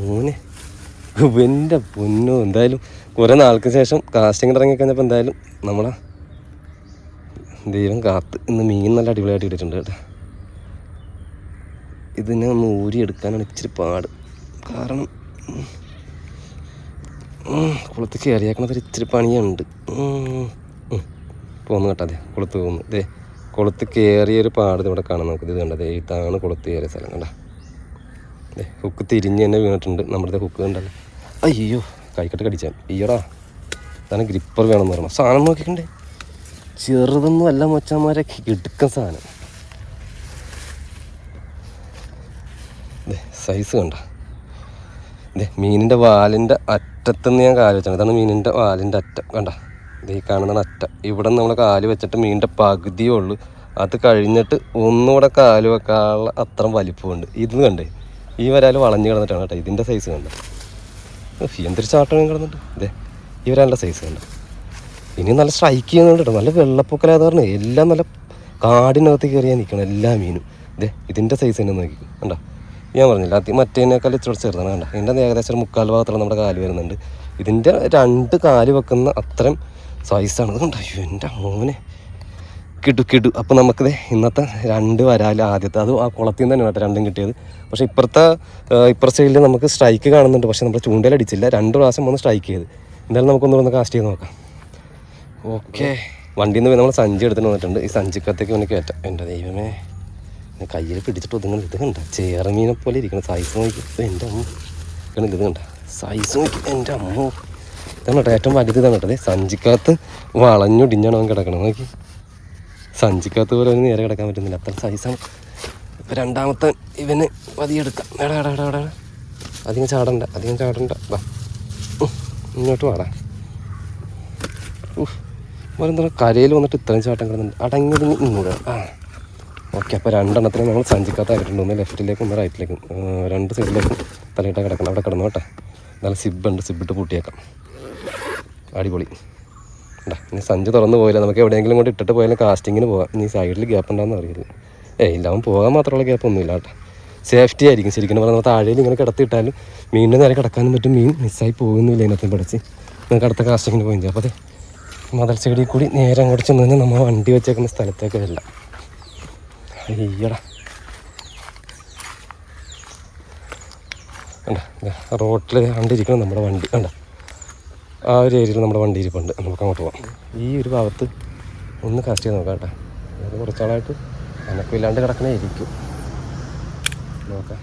മോനെ. എന്റെ പൊന്നു എന്തായാലും കുറേ നാൾക്ക് ശേഷം കാസ്റ്റിംഗ് ഇറങ്ങിക്കഴിഞ്ഞപ്പോൾ എന്തായാലും നമ്മളെ ദൈവം കാത്ത് ഇന്ന് മീൻ നല്ല അടിപൊളിയായിട്ട് കിട്ടിയിട്ടുണ്ട് കേട്ടോ. ഇതിനെ ഒന്ന് ഊരിയെടുക്കാനാണ് ഇച്ചിരി പാട്. കാരണം കുളത്തിൽ കയറിയാക്കണത് ഇച്ചിരി പണിയുണ്ട്. പോന്നു കേട്ടോ അതെ കുളത്ത് പോകുന്നു ഇതേ കുളത്ത് കയറിയൊരു പാട് ഇവിടെ കാണാം നമുക്ക്. ഇത് കണ്ടത് ഇതാണ് കുളത്ത് കയറിയ സ്ഥലം. കണ്ട? അതെ ഹുക്ക് തിരിഞ്ഞ് തന്നെ വീണിട്ടുണ്ട്. നമ്മുടെ ഹുക്ക് കണ്ടല്ലോ. അയ്യോ കൈക്കട്ട് കടിച്ചാൽ അയ്യോടാ അതാണ് ഗ്രിപ്പർ വേണമെന്ന് പറയണം സാധനം നോക്കിക്കണ്ടേ. ചെറുതൊന്നും അല്ല മൊച്ചന്മാരെ കിടുക്കൻ സാധനം. സൈസ് കണ്ട? മീനിന്റെ വാലിന്റെ അറ്റത്തുനിന്ന് ഞാൻ കാൽ വെച്ചാണ് ഇതാണ് മീനിന്റെ വാലിന്റെ അറ്റം. കണ്ട? ഇത് ഈ കാണുന്ന അറ്റം. ഇവിടെ നമ്മൾ കാൽ വെച്ചിട്ട് മീനിന്റെ പകുതിയേ ഉള്ളൂ. അത് കഴിഞ്ഞിട്ട് ഒന്നുകൂടെ കാൽ വെക്കാനുള്ള അത്ര വലിപ്പമുണ്ട്. ഇത് കണ്ടേ? ഈ വരാൽ വളഞ്ഞ് കിടന്നിട്ടാണ് കേട്ടോ. ഇതിന്റെ സൈസ് കണ്ട? എന്തൊരു ചാട്ടം കിടന്നിട്ട്. ഇതേ ഈ വരാലിന്റെ സൈസ് കണ്ട? ഇനി നല്ല സ്ട്രൈക്ക് ചെയ്യുന്നുണ്ട് കേട്ടോ. നല്ല വെള്ളപ്പൊക്കലാന്ന് കാരണം എല്ലാം നല്ല കാടിനകത്ത് കയറിയാൽ നിൽക്കണം എല്ലാ മീനും. ഇതേ ഇതിന്റെ സൈസ് തന്നെ നോക്കിക്കും. കണ്ടോ? ഞാൻ പറഞ്ഞില്ല. അത് മറ്റേനേക്കാൾ ഇച്ചിരി ചെറുതാണ് വേണ്ട ഇതിന്റെ ഏകദേശം ഒരു മുക്കാൽ ഭാഗത്തോളം നമ്മുടെ കാൽ വരുന്നുണ്ട്. ഇതിന്റെ രണ്ട് കാൽ വെക്കുന്ന അത്രയും സൈസാണ് അതുകൊണ്ട് കണ്ടോ? അയ്യോ എന്റെ മോനെ. കിടു കിടു. അപ്പോൾ നമുക്കിത് ഇന്നത്തെ രണ്ട് വരാൽ ആദ്യത്തെ. അത് ആ കുളത്തിൽ നിന്ന് തന്നെ കേട്ടോ രണ്ടും കിട്ടിയത്. പക്ഷേ ഇപ്പുറത്തെ ഇപ്പുറത്തെ സൈഡിൽ നമുക്ക് സ്ട്രൈക്ക് കാണുന്നുണ്ട്. പക്ഷേ നമ്മൾ ചൂണ്ടയിലടിച്ചില്ല രണ്ട് പ്രാവശ്യം വന്ന് സ്ട്രൈക്ക് ചെയ്ത്. എന്തായാലും നമുക്കൊന്ന് ഒന്ന് കാസ്റ്റ് ചെയ്ത് നോക്കാം. ഓക്കെ വണ്ടിയിൽ നിന്ന് നമ്മൾ സഞ്ചി എടുത്തിട്ട് വന്നിട്ടുണ്ട്. ഈ സഞ്ചിക്കത്തേക്ക് ഒന്ന് കയറ്റാം എന്റെ ദൈവമേ. കയ്യിൽ പിടിച്ചിട്ട് ഒതുങ്ങുന്ന ഇത് കണ്ട. ചേറമീനെ പോലെ ഇരിക്കണം സൈസ് നോക്കി. എന്റെ അമ്മ. ഇങ്ങനെ ഇത് കണ്ട. സൈസ് നോക്കി. എന്റെ അമ്മ. ഇതാണ് ഏറ്റവും വലുത് ഇതാണ് സഞ്ചിക്കകത്ത് വളഞ്ഞൊടിഞ്ഞാണ് അവൻ കിടക്കണം നോക്കി. സഞ്ചിക്കകത്ത് പോലെ അവന് നേരെ കിടക്കാൻ പറ്റുന്നില്ല. അത്ര സൈസാണ് ഇപ്പം രണ്ടാമത്തെ ഇവന് പതിയെടുക്കാം. എടാ എടാ എടാ എടാ അധികം ചാടണ്ട. അധികം ചാടണ്ട. വാ. ഇങ്ങോട്ട് വാടാ. എന്താ കരയിൽ വന്നിട്ട് ഇത്രയും ചാട്ടം കിടന്നുണ്ട് അടങ്ങി ഇങ്ങോട്ട് ആ ഓക്കെ അപ്പോൾ രണ്ടെണ്ണത്തിന് നമ്മൾ സഞ്ചിക്കകത്തായിട്ടുണ്ട് ഒന്ന് ലെഫ്റ്റിലേക്കും ഒന്ന് റൈറ്റിലേക്കും. രണ്ട് സൈഡിലേക്കും തലയിട്ടാണ് കിടക്കണം. അവിടെ കിടന്നു കേട്ടോ. നല്ല സിബുണ്ട് സിബിട്ട് പൂട്ടിയേക്കാം. അടിപൊളി. ഉണ്ടാ ഇനി സഞ്ചി തുറന്ന് പോയില്ല. നമുക്ക് എവിടെയെങ്കിലും കൊണ്ട് ഇട്ടിട്ട് പോയാലും കാസ്റ്റിങ്ങിന് പോകാം ഇനി സൈഡിൽ ഗ്യാപ്പ് ഉണ്ടാകുന്ന അറിയില്ല ഏയ് ഇല്ല അവൻ പോകാൻ മാത്രമുള്ള ഗ്യാപ്പ് ഒന്നുമില്ല കേട്ടോ. സേഫ്റ്റി ആയിരിക്കും ശരിക്കും പറഞ്ഞാൽ താഴേയിൽ ഇങ്ങനെ കിടത്തിയിട്ടാലും മീനിന്റെ നേരെ കിടക്കാനും പറ്റും. മീൻ മിസ്സായി പോകുന്നില്ല ഇതിനകത്ത് പഠിച്ച്. നമുക്ക് അടുത്ത കാസ്റ്റിങ്ങിന് പോയി അപ്പോൾ അതെ മതൽ സൈഡിൽ കൂടി നേരെ അങ്ങോട്ട് ചെന്ന് കഴിഞ്ഞാൽ നമ്മൾ വണ്ടി വെച്ചേക്കുന്ന സ്ഥലത്തേക്ക് വരില്ല. അയ്യടാ. കണ്ട റോട്ടിൽ കണ്ടിരിക്കണം നമ്മുടെ വണ്ടി. കണ്ട ആ ഒരു ഏരിയയിൽ നമ്മുടെ വണ്ടി ഇരിപ്പുണ്ട്. നമുക്ക് അങ്ങോട്ട് പോകാം ഈ ഒരു ഭാഗത്ത് ഒന്ന് കാസ്റ്റ് ചെയ്ത് നോക്കാം കേട്ടോ. അത് കുറച്ചാളായിട്ട് അനക്കമില്ലാണ്ട് കിടക്കണേ ഇരിക്കും. നോക്കാം.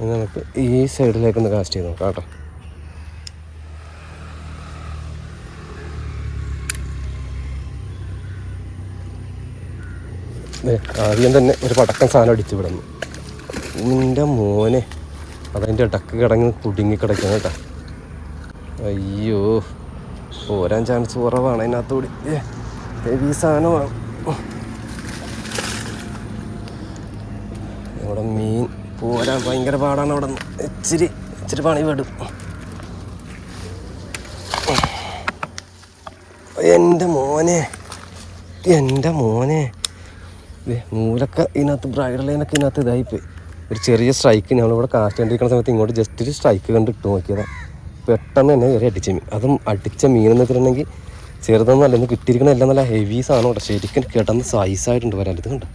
ഇനി നമുക്ക് ഈ സൈഡിലേക്ക് ഒന്ന് കാസ്റ്റ് ചെയ്ത് നോക്കാം കേട്ടോ. ആദ്യം തന്നെ ഒരു പടക്കം സാധനം അടിച്ചു വിടുന്നു നിന്റെ മോനെ അതതിന്റെ ഇടയ്ക്ക് കിടങ്ങി കുടുങ്ങി കിടക്കണം കേട്ടോ. അയ്യോ പോരാൻ ചാൻസ് കുറവാണ് അതിനകത്തുകൂടി ഈ സാധനമാണ് ഇവിടെ മീൻ പോരാൻ ഭയങ്കര പാടാണ് അവിടെ നിന്ന്. ഇച്ചിരി ഇച്ചിരി പണി വിടും. എന്റെ മോനെ എന്റെ മോനെ. നൂലൊക്കെ ഇതിനകത്ത് ബ്രൈഡൽ ലൈനൊക്കെ ഇതിനകത്ത് ഇതായിപ്പോയി. ഒരു ചെറിയ സ്ട്രൈക്ക് ഞങ്ങളിവിടെ കാസ്റ്റ് കണ്ടിരിക്കുന്ന സമയത്ത് ഇങ്ങോട്ട് ജസ്റ്റ് ഒരു സ്ട്രൈക്ക് കണ്ട് ഇട്ട് നോക്കിയതാണ് പെട്ടെന്ന് തന്നെ കയറി അടിച്ച മീൻ. അതും അടിച്ച മീൻ എന്ന് വെച്ചിട്ടുണ്ടെങ്കിൽ ചെറുതൊന്നും അല്ലെങ്കിൽ കിട്ടിയിരിക്കണ എല്ലാം നല്ല ഹെവി സാധനം കേട്ടോ ശരിക്കും കിടന്ന് സൈസായിട്ടുണ്ട് വരാൻ. ഇത് കണ്ടോ?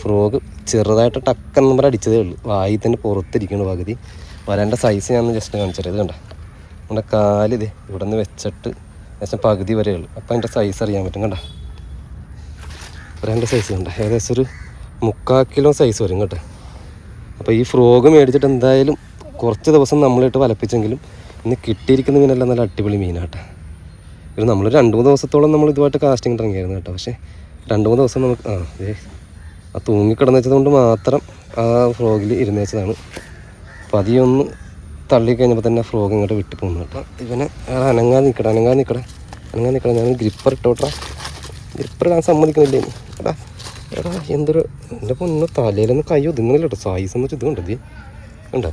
ഫ്രോഗ് ചെറുതായിട്ട് ടക്കൻ നമ്പർ അടിച്ചതേ ഉള്ളൂ. വായി തന്നെ പുറത്തിരിക്കണം പകുതി. വരാന്റെ സൈസ് ഞാൻ ജസ്റ്റ് കാണിച്ചത് ഇത് കണ്ട? നമ്മുടെ കാലിതേ ഇവിടെ നിന്ന് വെച്ചിട്ട് ഏകദേശം പകുതി വരെയുള്ളൂ അപ്പം അതിന്റെ സൈസ് അറിയാൻ പറ്റും. കണ്ട? രണ്ട് സൈസ് ഉണ്ട് ഏകദേശം ഒരു മുക്കാൽ കിലോ സൈസ് വരും കേട്ടോ. അപ്പോൾ ഈ ഫ്രോഗ് മേടിച്ചിട്ട് എന്തായാലും കുറച്ച് ദിവസം നമ്മളിട്ട് വലപ്പിച്ചെങ്കിലും ഇന്ന് കിട്ടിയിരിക്കുന്ന മീനെല്ലാം നല്ല അടിപൊളി മീനാട്ടെ ഇത് നമ്മൾ രണ്ട് മൂന്ന് ദിവസത്തോളം നമ്മൾ ഇതുമായിട്ട് കാസ്റ്റിംഗ് ഇറങ്ങിയായിരുന്നു കേട്ടോ. പക്ഷേ രണ്ട് മൂന്ന് ദിവസം നമുക്ക് ആ ദേ ആ തൂങ്ങിക്കിടന്ന് വെച്ചത് കൊണ്ട് മാത്രം ആ ഫ്രോഗിൽ ഇരുന്ന് വെച്ചതാണ്. അപ്പോൾ അതിയൊന്ന് തള്ളി തന്നെ ഫ്രോഗ് ഇങ്ങോട്ട് വിട്ടു പോകുന്നു കേട്ടോ. ഇവനെ ആ അനങ്ങാതെ നിൽക്കട അനങ്ങാതെ നിൽക്കട അനങ്ങാതെ നിൽക്കട ഞാൻ ഗ്രിപ്പർ ഇട്ടോട്ടാ ഗ്രിപ്പർ ഇടാൻ സമ്മതിക്കുന്നില്ലേ. എടാ എടാ എന്തൊരു എന്റെ പൊന്നു തലയിലൊന്ന് കൈ ഒതുങ്ങണില്ല കേട്ടോ സൈസ് എന്ന് വെച്ചാൽ ഇത് കണ്ടോ കണ്ട?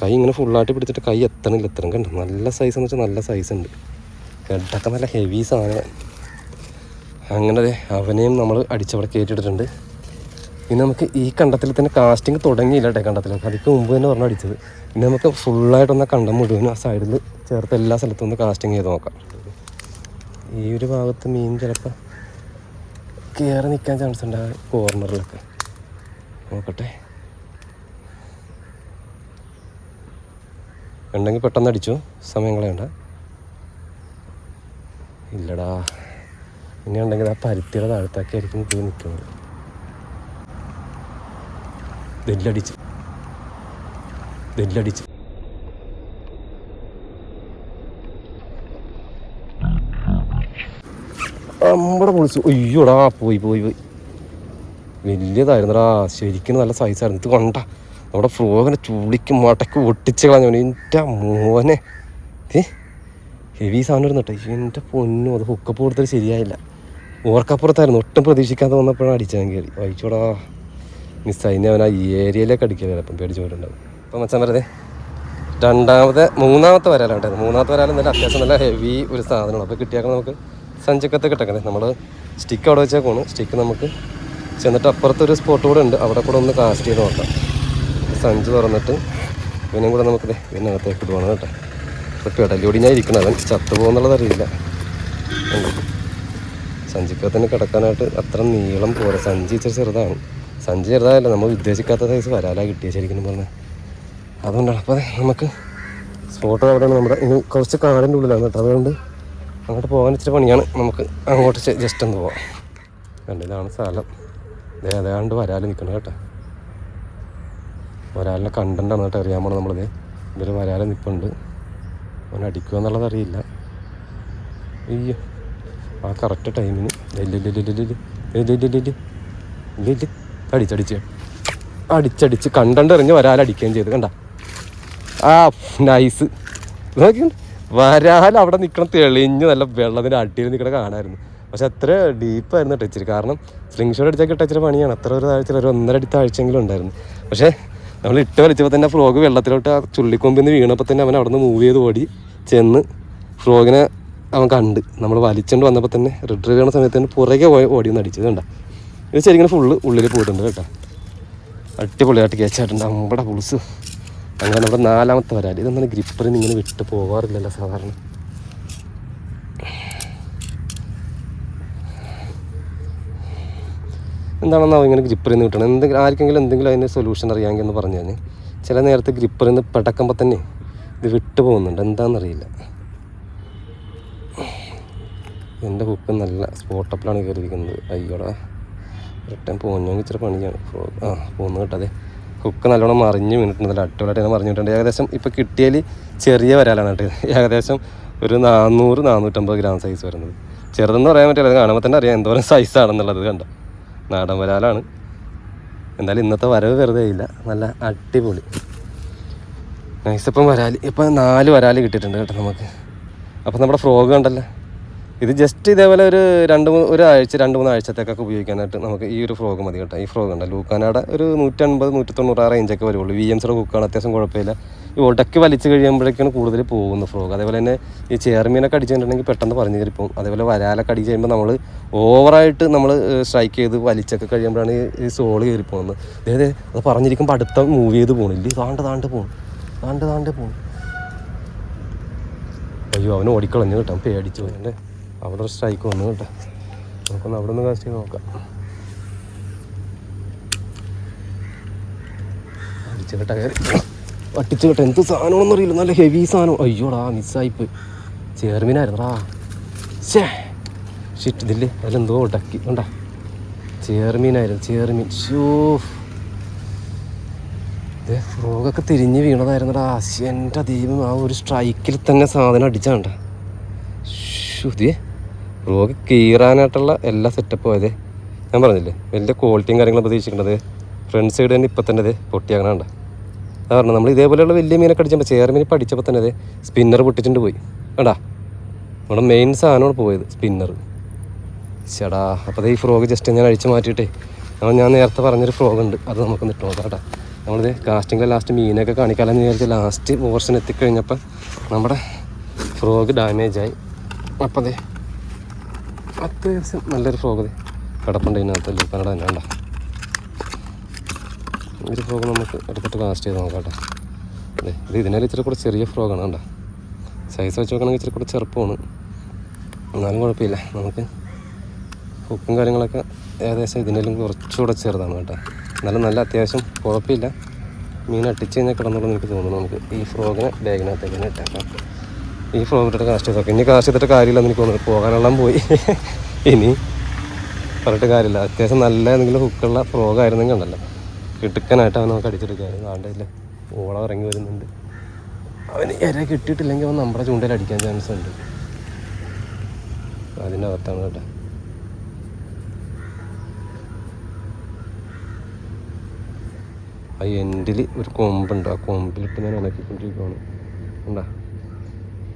കൈ ഇങ്ങനെ ഫുള്ളായിട്ട് പിടിച്ചിട്ട് കൈ എത്തണില്ല എത്തണം കണ്ടോ? നല്ല സൈസ് എന്ന് വെച്ചാൽ നല്ല സൈസ് ഉണ്ട്. ഹെഡൊക്കെ നല്ല ഹെവി സാധനം. അങ്ങനെ അവനെയും നമ്മൾ അടിച്ചവിടെ കയറ്റിയിട്ടിട്ടുണ്ട് ഇനി നമുക്ക് ഈ കണ്ടത്തിൽ തന്നെ കാസ്റ്റിംഗ് തുടങ്ങിയില്ല കേട്ടോ കണ്ടത്തിൽ. അതിക്ക് മുമ്പ് തന്നെ പറഞ്ഞു അടിച്ചത്. ഇനി നമുക്ക് ഫുള്ളായിട്ടൊന്ന് കണ്ടം മുഴുവനും ആ സൈഡിൽ ചേർത്ത് എല്ലാ സ്ഥലത്തും ഒന്ന് കാസ്റ്റിംഗ് ചെയ്ത് നോക്കാം. ഈ ഒരു ഭാഗത്ത് മീൻ ചിലപ്പോൾ കയറി നിൽക്കാൻ ചാൻസ് ഉണ്ട് ആ കോർണറിലൊക്കെ നോക്കട്ടെ. ഉണ്ടെങ്കിൽ പെട്ടെന്ന് അടിച്ചു. സമയം കളയണ്ട. ഇല്ലടാ. ഇനി ഉണ്ടെങ്കിൽ ആ പരുത്തിയുടെ താഴത്തൊക്കെ ആയിരിക്കും പോയി നിൽക്കുന്നത് നെല്ലടിച്ച് നെല്ലടിച്ച് നമ്മുടെ പൊളിച്ചു അയ്യോടാ പോയി പോയി പോയി. വലിയതായിരുന്നടാ. ശരിക്കും നല്ല സൈസായിരുന്നു ഇത് കൊണ്ട. നമ്മുടെ ഫ്രോഗിനെ ചുളിക്ക് മടക്ക് ഒട്ടിച്ച് കളഞ്ഞു. എന്റെ മോനെ. ഏ ഹെവി സാധനം ഇരുന്നു കേട്ടോ. എന്റെ പൊന്നു അത് ഹുക്കപ്പ് കൊടുത്തിട്ട് ശരിയായില്ല. ഓർക്കപ്പുറത്തായിരുന്നു. ഒട്ടും പ്രതീക്ഷിക്കാതെ വന്നപ്പോഴാണ് അടിച്ചാൽ കയറി വായിച്ചോടാ മിസ്സായി ഇനി അവൻ ആ ഏരിയയിലേക്ക് അടിക്കുക ചിലപ്പം പേടിച്ച് പോയിട്ടുണ്ടാവും. അപ്പം മച്ചാൻ വെറുതെ രണ്ടാമത്തെ മൂന്നാമത്തെ വരാലുണ്ടായിരുന്നു മൂന്നാമത്തെ വരാലും നല്ല അത്യാവശ്യം നല്ല ഹെവി ഒരു സാധനമാണ്. അപ്പോൾ കിട്ടിയാൽ നമുക്ക്. സഞ്ചക്കത്ത് കിട്ടക്കണേ നമ്മൾ സ്റ്റിക്ക് അവിടെ വെച്ചേക്കാണ് സ്റ്റിക്ക് നമുക്ക് ചെന്നിട്ട് അപ്പുറത്തൊരു സ്പോട്ട് കൂടെ ഉണ്ട്. അവിടെ കൂടെ ഒന്ന് കാസ്റ്റ് ചെയ്ത് നോക്കാം. സഞ്ച് തുറന്നിട്ട് ഇവനും കൂടെ നമുക്ക് ദേ ഇതിനകത്തേക്ക് ഇടുവാണ് കേട്ടോ. ഇപ്പോൾ പെടലോടി ഞാൻ ഇരിക്കണം അവൻ. ചത്തു പോകുന്നുള്ളത് അറിയില്ല. സഞ്ചിക്കത്തിന് കിടക്കാനായിട്ട് അത്ര നീളം പോലെ സഞ്ചി ഇച്ചിരി ചെറുതാണ്. സഞ്ചി ചെറുതായല്ല നമ്മൾ ഉദ്ദേശിക്കാത്ത സൈസ് വരാലാ കിട്ടിയ ശരിക്കും പറഞ്ഞാൽ അതുകൊണ്ടാണ്. അപ്പോൾ നമുക്ക് സ്പോട്ട് അവിടെയാണ് നമ്മുടെ കുറച്ച് കാടിന്റെ ഉള്ളിലാണ് കേട്ടോ. അതുകൊണ്ട് അങ്ങോട്ട് പോകാൻ ഇച്ചിരി പണിയാണ്. നമുക്ക് അങ്ങോട്ട് ജസ്റ്റ് ഒന്ന് പോവാം. കണ്ട ഇതാണ് സ്ഥലം. ഏതാണ്ട് വരാൽ നിൽക്കണം കേട്ടോ. വരാലിനെ കണ്ടന്റാണ് കേട്ടോ അറിയാൻ പോണത് നമ്മളിത്. ഇതിൽ വരാൽ നിൽപ്പുണ്ട് അവൻ അടിക്കുക എന്നുള്ളത് അറിയില്ല. അയ്യോ ആ കറക്റ്റ് ടൈമിന് അടിച്ചടിച്ച് അടിച്ചടിച്ച് കണ്ടണ്ടെറിഞ്ഞ് വരാലടിക്കുകയും ചെയ്ത്. കണ്ട? ആ നൈസ് നോക്കിയുണ്ട് വരാൽ അവിടെ നിൽക്കണം തെളിഞ്ഞ് നല്ല വെള്ളത്തിന്റെ അടിയിൽ നിൽക്കണ കാണായിരുന്നു. പക്ഷെ അത്ര ഡീപ്പായിരുന്നു ടച്ചിൽ കാരണം സ്ലിംഗ് ഷോട്ട് അടിച്ചാൽ ടച്ചിൽ പണിയാണ്. അത്ര ഒരു താഴ്ച ഒരു ഒന്നര അടി താഴ്ചയെങ്കിലും ഉണ്ടായിരുന്നു. പക്ഷേ നമ്മൾ ഇട്ട് വലിച്ചപ്പോൾ തന്നെ ഫ്രോഗ് വെള്ളത്തിലോട്ട് ആ ചുള്ളിക്കൊമ്പിൽ നിന്ന് വീണപ്പോൾ തന്നെ അവൻ അവിടെ നിന്ന് മൂവ് ചെയ്ത് ഓടി ചെന്ന് ഫ്രോഗിനെ അവൻ കണ്ട്. നമ്മൾ വലിച്ചുകൊണ്ട് വന്നപ്പോൾ തന്നെ റിട്രീവ് ചെയ്യണ സമയത്ത് തന്നെ പുറകെ പോയി ഓടി ഒന്ന് അടിച്ചത് കണ്ട. ഇത് ശരിക്കും ഫുള്ള് ഉള്ളിൽ പോയിട്ടുണ്ട് കേട്ടോ. അടിപൊളിയായിട്ട് കേച്ചായിട്ടുണ്ട് നമ്മുടെ പുളിസ്. അങ്ങനെ നമ്മുടെ നാലാമത്തെ വരാൽ ഇതൊന്നും ഗ്രിപ്പറിൽ നിന്ന് ഇങ്ങനെ വിട്ട് പോകാറില്ലല്ലോ സാധാരണ? എന്താണെന്നാവും ഇങ്ങനെ ഗ്രിപ്പറിൽ നിന്ന് കിട്ടണം എന്തെങ്കിലും ആർക്കെങ്കിലും എന്തെങ്കിലും അതിന്റെ സൊല്യൂഷൻ അറിയാമെങ്കിൽ എന്ന് പറഞ്ഞു ഞാൻ ചില നേരത്തെ ഗ്രിപ്പറിൽ നിന്ന് പെടക്കുമ്പോൾ തന്നെ ഇത് വിട്ടു പോകുന്നുണ്ട്. എന്താണെന്നറിയില്ല എന്റെ ഹുക്ക് നല്ല സ്പോട്ടപ്പിലാണ് കയറിയിരിക്കുന്നത്. അയ്യോടാ. റിട്ടേൺ പോകുന്നെങ്കിൽ ഇച്ചിരി പണിയാണ്. ആ പോകുന്നു കേട്ടോ കേട്ടതെ ഹുക്ക് നല്ലോണം മറിഞ്ഞ് വീണിട്ടുണ്ട്. നല്ല അടിപൊളിയായിട്ട് മറിഞ്ഞിട്ടുണ്ട്. ഏകദേശം ഇപ്പോൾ കിട്ടിയാൽ ചെറിയ വരാലാണ് കേട്ടോ ഏകദേശം ഒരു നാനൂറ് നാനൂറ്റമ്പത് ഗ്രാം സൈസ് വരുന്നത്. ചെറുതെന്ന് പറയാൻ പറ്റില്ല. അത് കാണുമ്പോൾ തന്നെ അറിയാം എന്തോരം സൈസാണെന്നുള്ളത് കണ്ട. നാടൻ വരാലാണ്. എന്തായാലും ഇന്നത്തെ വരവ് വെറുതെ ഇല്ല. നല്ല അടിപൊളി. നൈസപ്പം വരാൽ ഇപ്പം നാല് വരാൽ കിട്ടിയിട്ടുണ്ട് കേട്ടോ നമുക്ക്. അപ്പം നമ്മുടെ ഫ്രോഗ് കണ്ടല്ലോ ഇത് ജസ്റ്റ് ഇതേപോലെ ഒരു രണ്ട് മൂന്ന് ഒരാഴ്ച രണ്ട് മൂന്ന് ആഴ്ചത്തേക്കൊക്കെ ഉപയോഗിക്കാനായിട്ട് നമുക്ക് ഈ ഒരു ഫ്രോഗ് മതി കേട്ടോ. ഈ ഫ്രോഗ് ഉണ്ട് ലൂക്കാനാട ഒരു നൂറ്റൻപത് നൂറ്റി തൊണ്ണൂറ് ആ റേഞ്ചൊക്കെ വരുള്ളൂ. വി എം സിയുടെ കുക്കാണ് അത്യാവശ്യം കുഴപ്പമില്ല. ഈ ഒടക്കി വലിച്ചു കഴിയുമ്പോഴേക്കാണ് കൂടുതൽ പോകുന്നത് ഫ്രോഗ് അതേപോലെ തന്നെ ഈ ചേർമീനൊക്കെ അടിച്ചിട്ടുണ്ടെങ്കിൽ പെട്ടെന്ന് പറഞ്ഞു കയറി പോകും അതേപോലെ വരാലൊക്കെ അടിച്ച് കഴിയുമ്പോൾ നമ്മൾ ഓവറായിട്ട് നമ്മൾ സ്ട്രൈക്ക് ചെയ്ത് വലിച്ചൊക്കെ കഴിയുമ്പോഴാണ് ഈ- സോൾ കയറി പോകുന്നത്. അതായത് അത് പറഞ്ഞിരിക്കുമ്പോൾ അടുത്ത മൂവ് ചെയ്ത് പോകണില്ല താണ്ട് താണ്ട് പോകും താണ്ട് താണ്ട് പോകും അയ്യോ അവന് ഓടിക്കളഞ്ഞു കേട്ടോ. പേടിച്ചു പോയി. അവിടെ സ്ട്രൈക്ക് വന്നു കേട്ടോ. നമുക്കൊന്ന് അവിടെ നിന്ന് കാസ്റ്റ് ചെയ്ത് നോക്കാം. അടിച്ചു കേട്ട കയറി അടിച്ചു കേട്ടോ എന്ത് സാധനമാണെന്ന് അറിയില്ല. നല്ല ഹെവി സാധനം. അയ്യോടാ മിസ്സായിപ്പോയി ചേർമീനായിരുന്നടാ ഷേ ഷിറ്റ് ഇതില്ലേ അതിലെന്തോ ഉടക്കി. കണ്ടാ. ചേർമീനായിരുന്നു ചേർമീൻ ഷോ ഫ്രോഗൊക്കെ തിരിഞ്ഞ് വീണതായിരുന്നടാ. എന്റെ ദൈവം ആ ഒരു സ്ട്രൈക്കിൽ തന്നെ സാധനം അടിച്ചാണ്ട ശ്രുതി ഫ്രോഗ് കീറാനായിട്ടുള്ള എല്ലാ സെറ്റപ്പും അതെ ഞാൻ പറഞ്ഞില്ലേ വലിയ ക്വാളിറ്റിയും കാര്യങ്ങളും പ്രതീക്ഷിക്കേണ്ടത്. ഫ്രണ്ട് സൈഡ് തന്നെ ഇപ്പം തന്നെ അതെ പൊട്ടിയാകണുണ്ട് അതാ പറഞ്ഞു നമ്മൾ ഇതേപോലെയുള്ള വലിയ മീനൊക്കെ അടിച്ചപ്പോൾ ചേർമീൻ പഠിച്ചപ്പോൾ തന്നെ അതെ സ്പിന്നർ പൊട്ടിച്ചിട്ട് പോയി. വേണ്ടാ നമ്മുടെ മെയിൻ സാധനമാണ് പോയത് സ്പിന്നർ ചേടാ അപ്പോൾ ഈ ഫ്രോഗ് ജസ്റ്റ് ഞാൻ അഴിച്ചു മാറ്റിയിട്ടേ. നമ്മൾ ഞാൻ നേരത്തെ പറഞ്ഞൊരു ഫ്രോഗ് ഉണ്ട് അത് നമുക്കൊന്ന് ഇട്ട് നോക്കാം കേട്ടോ. നമ്മളിത് കാസ്റ്റിങ്ങിലെ ലാസ്റ്റ് മീനൊക്കെ കാണിക്കാമെന്ന് വിചാരിച്ച് ലാസ്റ്റ് പോർഷൻ എത്തിക്കഴിഞ്ഞപ്പോൾ നമ്മുടെ ഫ്രോഗ് ഡാമേജായി ആയി. അപ്പം അതെ അത്യാവശ്യം നല്ലൊരു ഫ്രോഗ് കിടപ്പുണ്ട് ഇതിനകത്ത് ലൂക്കാനട തന്നെ വേണ്ട ഒരു ഫ്രോഗ് നമുക്ക് എടുത്തിട്ട് കാസ്റ്റ് ചെയ്ത് നോക്കാം അതെ ഇത് ഇതിനാൽ ഇച്ചിരി കൂടെ ചെറിയ ഫ്രോഗാണ് കണ്ട? സൈസ് വെച്ച് നോക്കുകയാണെങ്കിൽ ഇച്ചിരി കൂടെ ചെറുപ്പമാണ്. എന്നാലും കുഴപ്പമില്ല. നമുക്ക് ഹുക്കും കാര്യങ്ങളൊക്കെ ഏകദേശം ഇതിനേലും കുറച്ചുകൂടെ ചെറുതാണ് കേട്ടോ. എന്നാലും നല്ല അത്യാവശ്യം കുഴപ്പമില്ല. മീൻ അട്ടിച്ച് കഴിഞ്ഞാൽ കിടന്നുള്ളൂ എനിക്ക് തോന്നുന്നു നമുക്ക് ഈ ഫ്രോഗിനെ ബാഗിനകത്തേക്ക് തന്നെ ഇട്ടേക്കാം. ഈ ഇട്ടിട്ട് കാസ്റ്റ് ചെയ്തോ ഇനി കാശ് ചെയ്തിട്ട് കാര്യമില്ലെന്ന് എനിക്ക് തോന്നുന്നു. പോകാനെല്ലാം പോയി. ഇനി പറഞ്ഞിട്ട് കാര്യമില്ല. അത്യാവശ്യം നല്ല എന്തെങ്കിലും ഹുക്കുള്ള ഫ്രോഗ് ആയിരുന്നെങ്കിൽ ഉണ്ടല്ലോ കിട്ടുക്കാനായിട്ട് അവൻ നമുക്ക് അടിച്ചെടുക്കാമായിരുന്നു ആണ്ടില്ല ഓളം ഇറങ്ങി വരുന്നുണ്ട്. അവന് ഇര കിട്ടിയിട്ടില്ലെങ്കിൽ അവൻ നമ്മുടെ ചൂണ്ടയിൽ അടിക്കാൻ ചാൻസ് ഉണ്ട്. അതിന്റെ അകത്താണ് കേട്ടോ. ആ എൻഡിൽ ഒരു കൊമ്പുണ്ട്. ആ കൊമ്പിലിട്ട് ഞാൻ ഉണക്കിക്കൊണ്ടിരിക്കുകയാണ് ഉണ്ടാ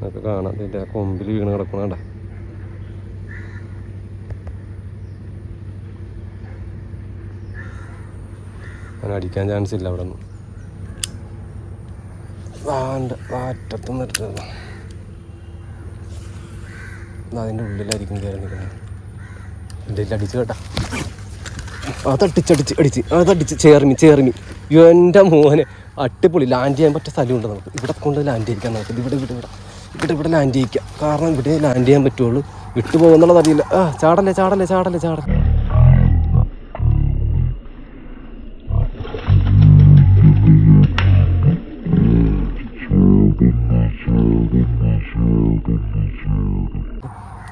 നമുക്ക് കാണാം. ഇതിന്റെ ആ കൊമ്പിൽ വീണ് കിടക്കണ കണ്ട. ഞാൻ അടിക്കാൻ ചാൻസ് ഇല്ല അവിടെ നിന്ന് അറ്റത്തുനിന്ന് എടുത്തത് അതിന്റെ ഉള്ളിലായിരിക്കും കയറി നിൽക്കുന്നത്. എന്റെ അടിച്ച് കേട്ടാ. അതടിച്ചടിച്ച് അടിച്ച്. ആ അതടിച്ച്. ചേർമി ചേർമി. എന്റെ മോനെ. അട്ടിപ്പൊളി ലാൻഡ് ചെയ്യാൻ പറ്റിയ സ്ഥലമുണ്ട് നമുക്ക്. ഇവിടെ കൊണ്ട് ലാൻഡ് ചെയ്യിക്കാൻ നമുക്ക്. ഇവിടെ ഇവിടെ ഇവിടെ. ഇവിടെ ഇവിടെ ലാൻഡ് ചെയ്യിക്കാം കാരണം ഇവിടെ ലാൻഡ് ചെയ്യാൻ പറ്റുള്ളൂ. വിട്ടു പോകുന്നുള്ളത് അറിയില്ല. ആ ചാടല്ലേ ചാടല്ലേ ചാടല്ലേ ചാടല്ലേ.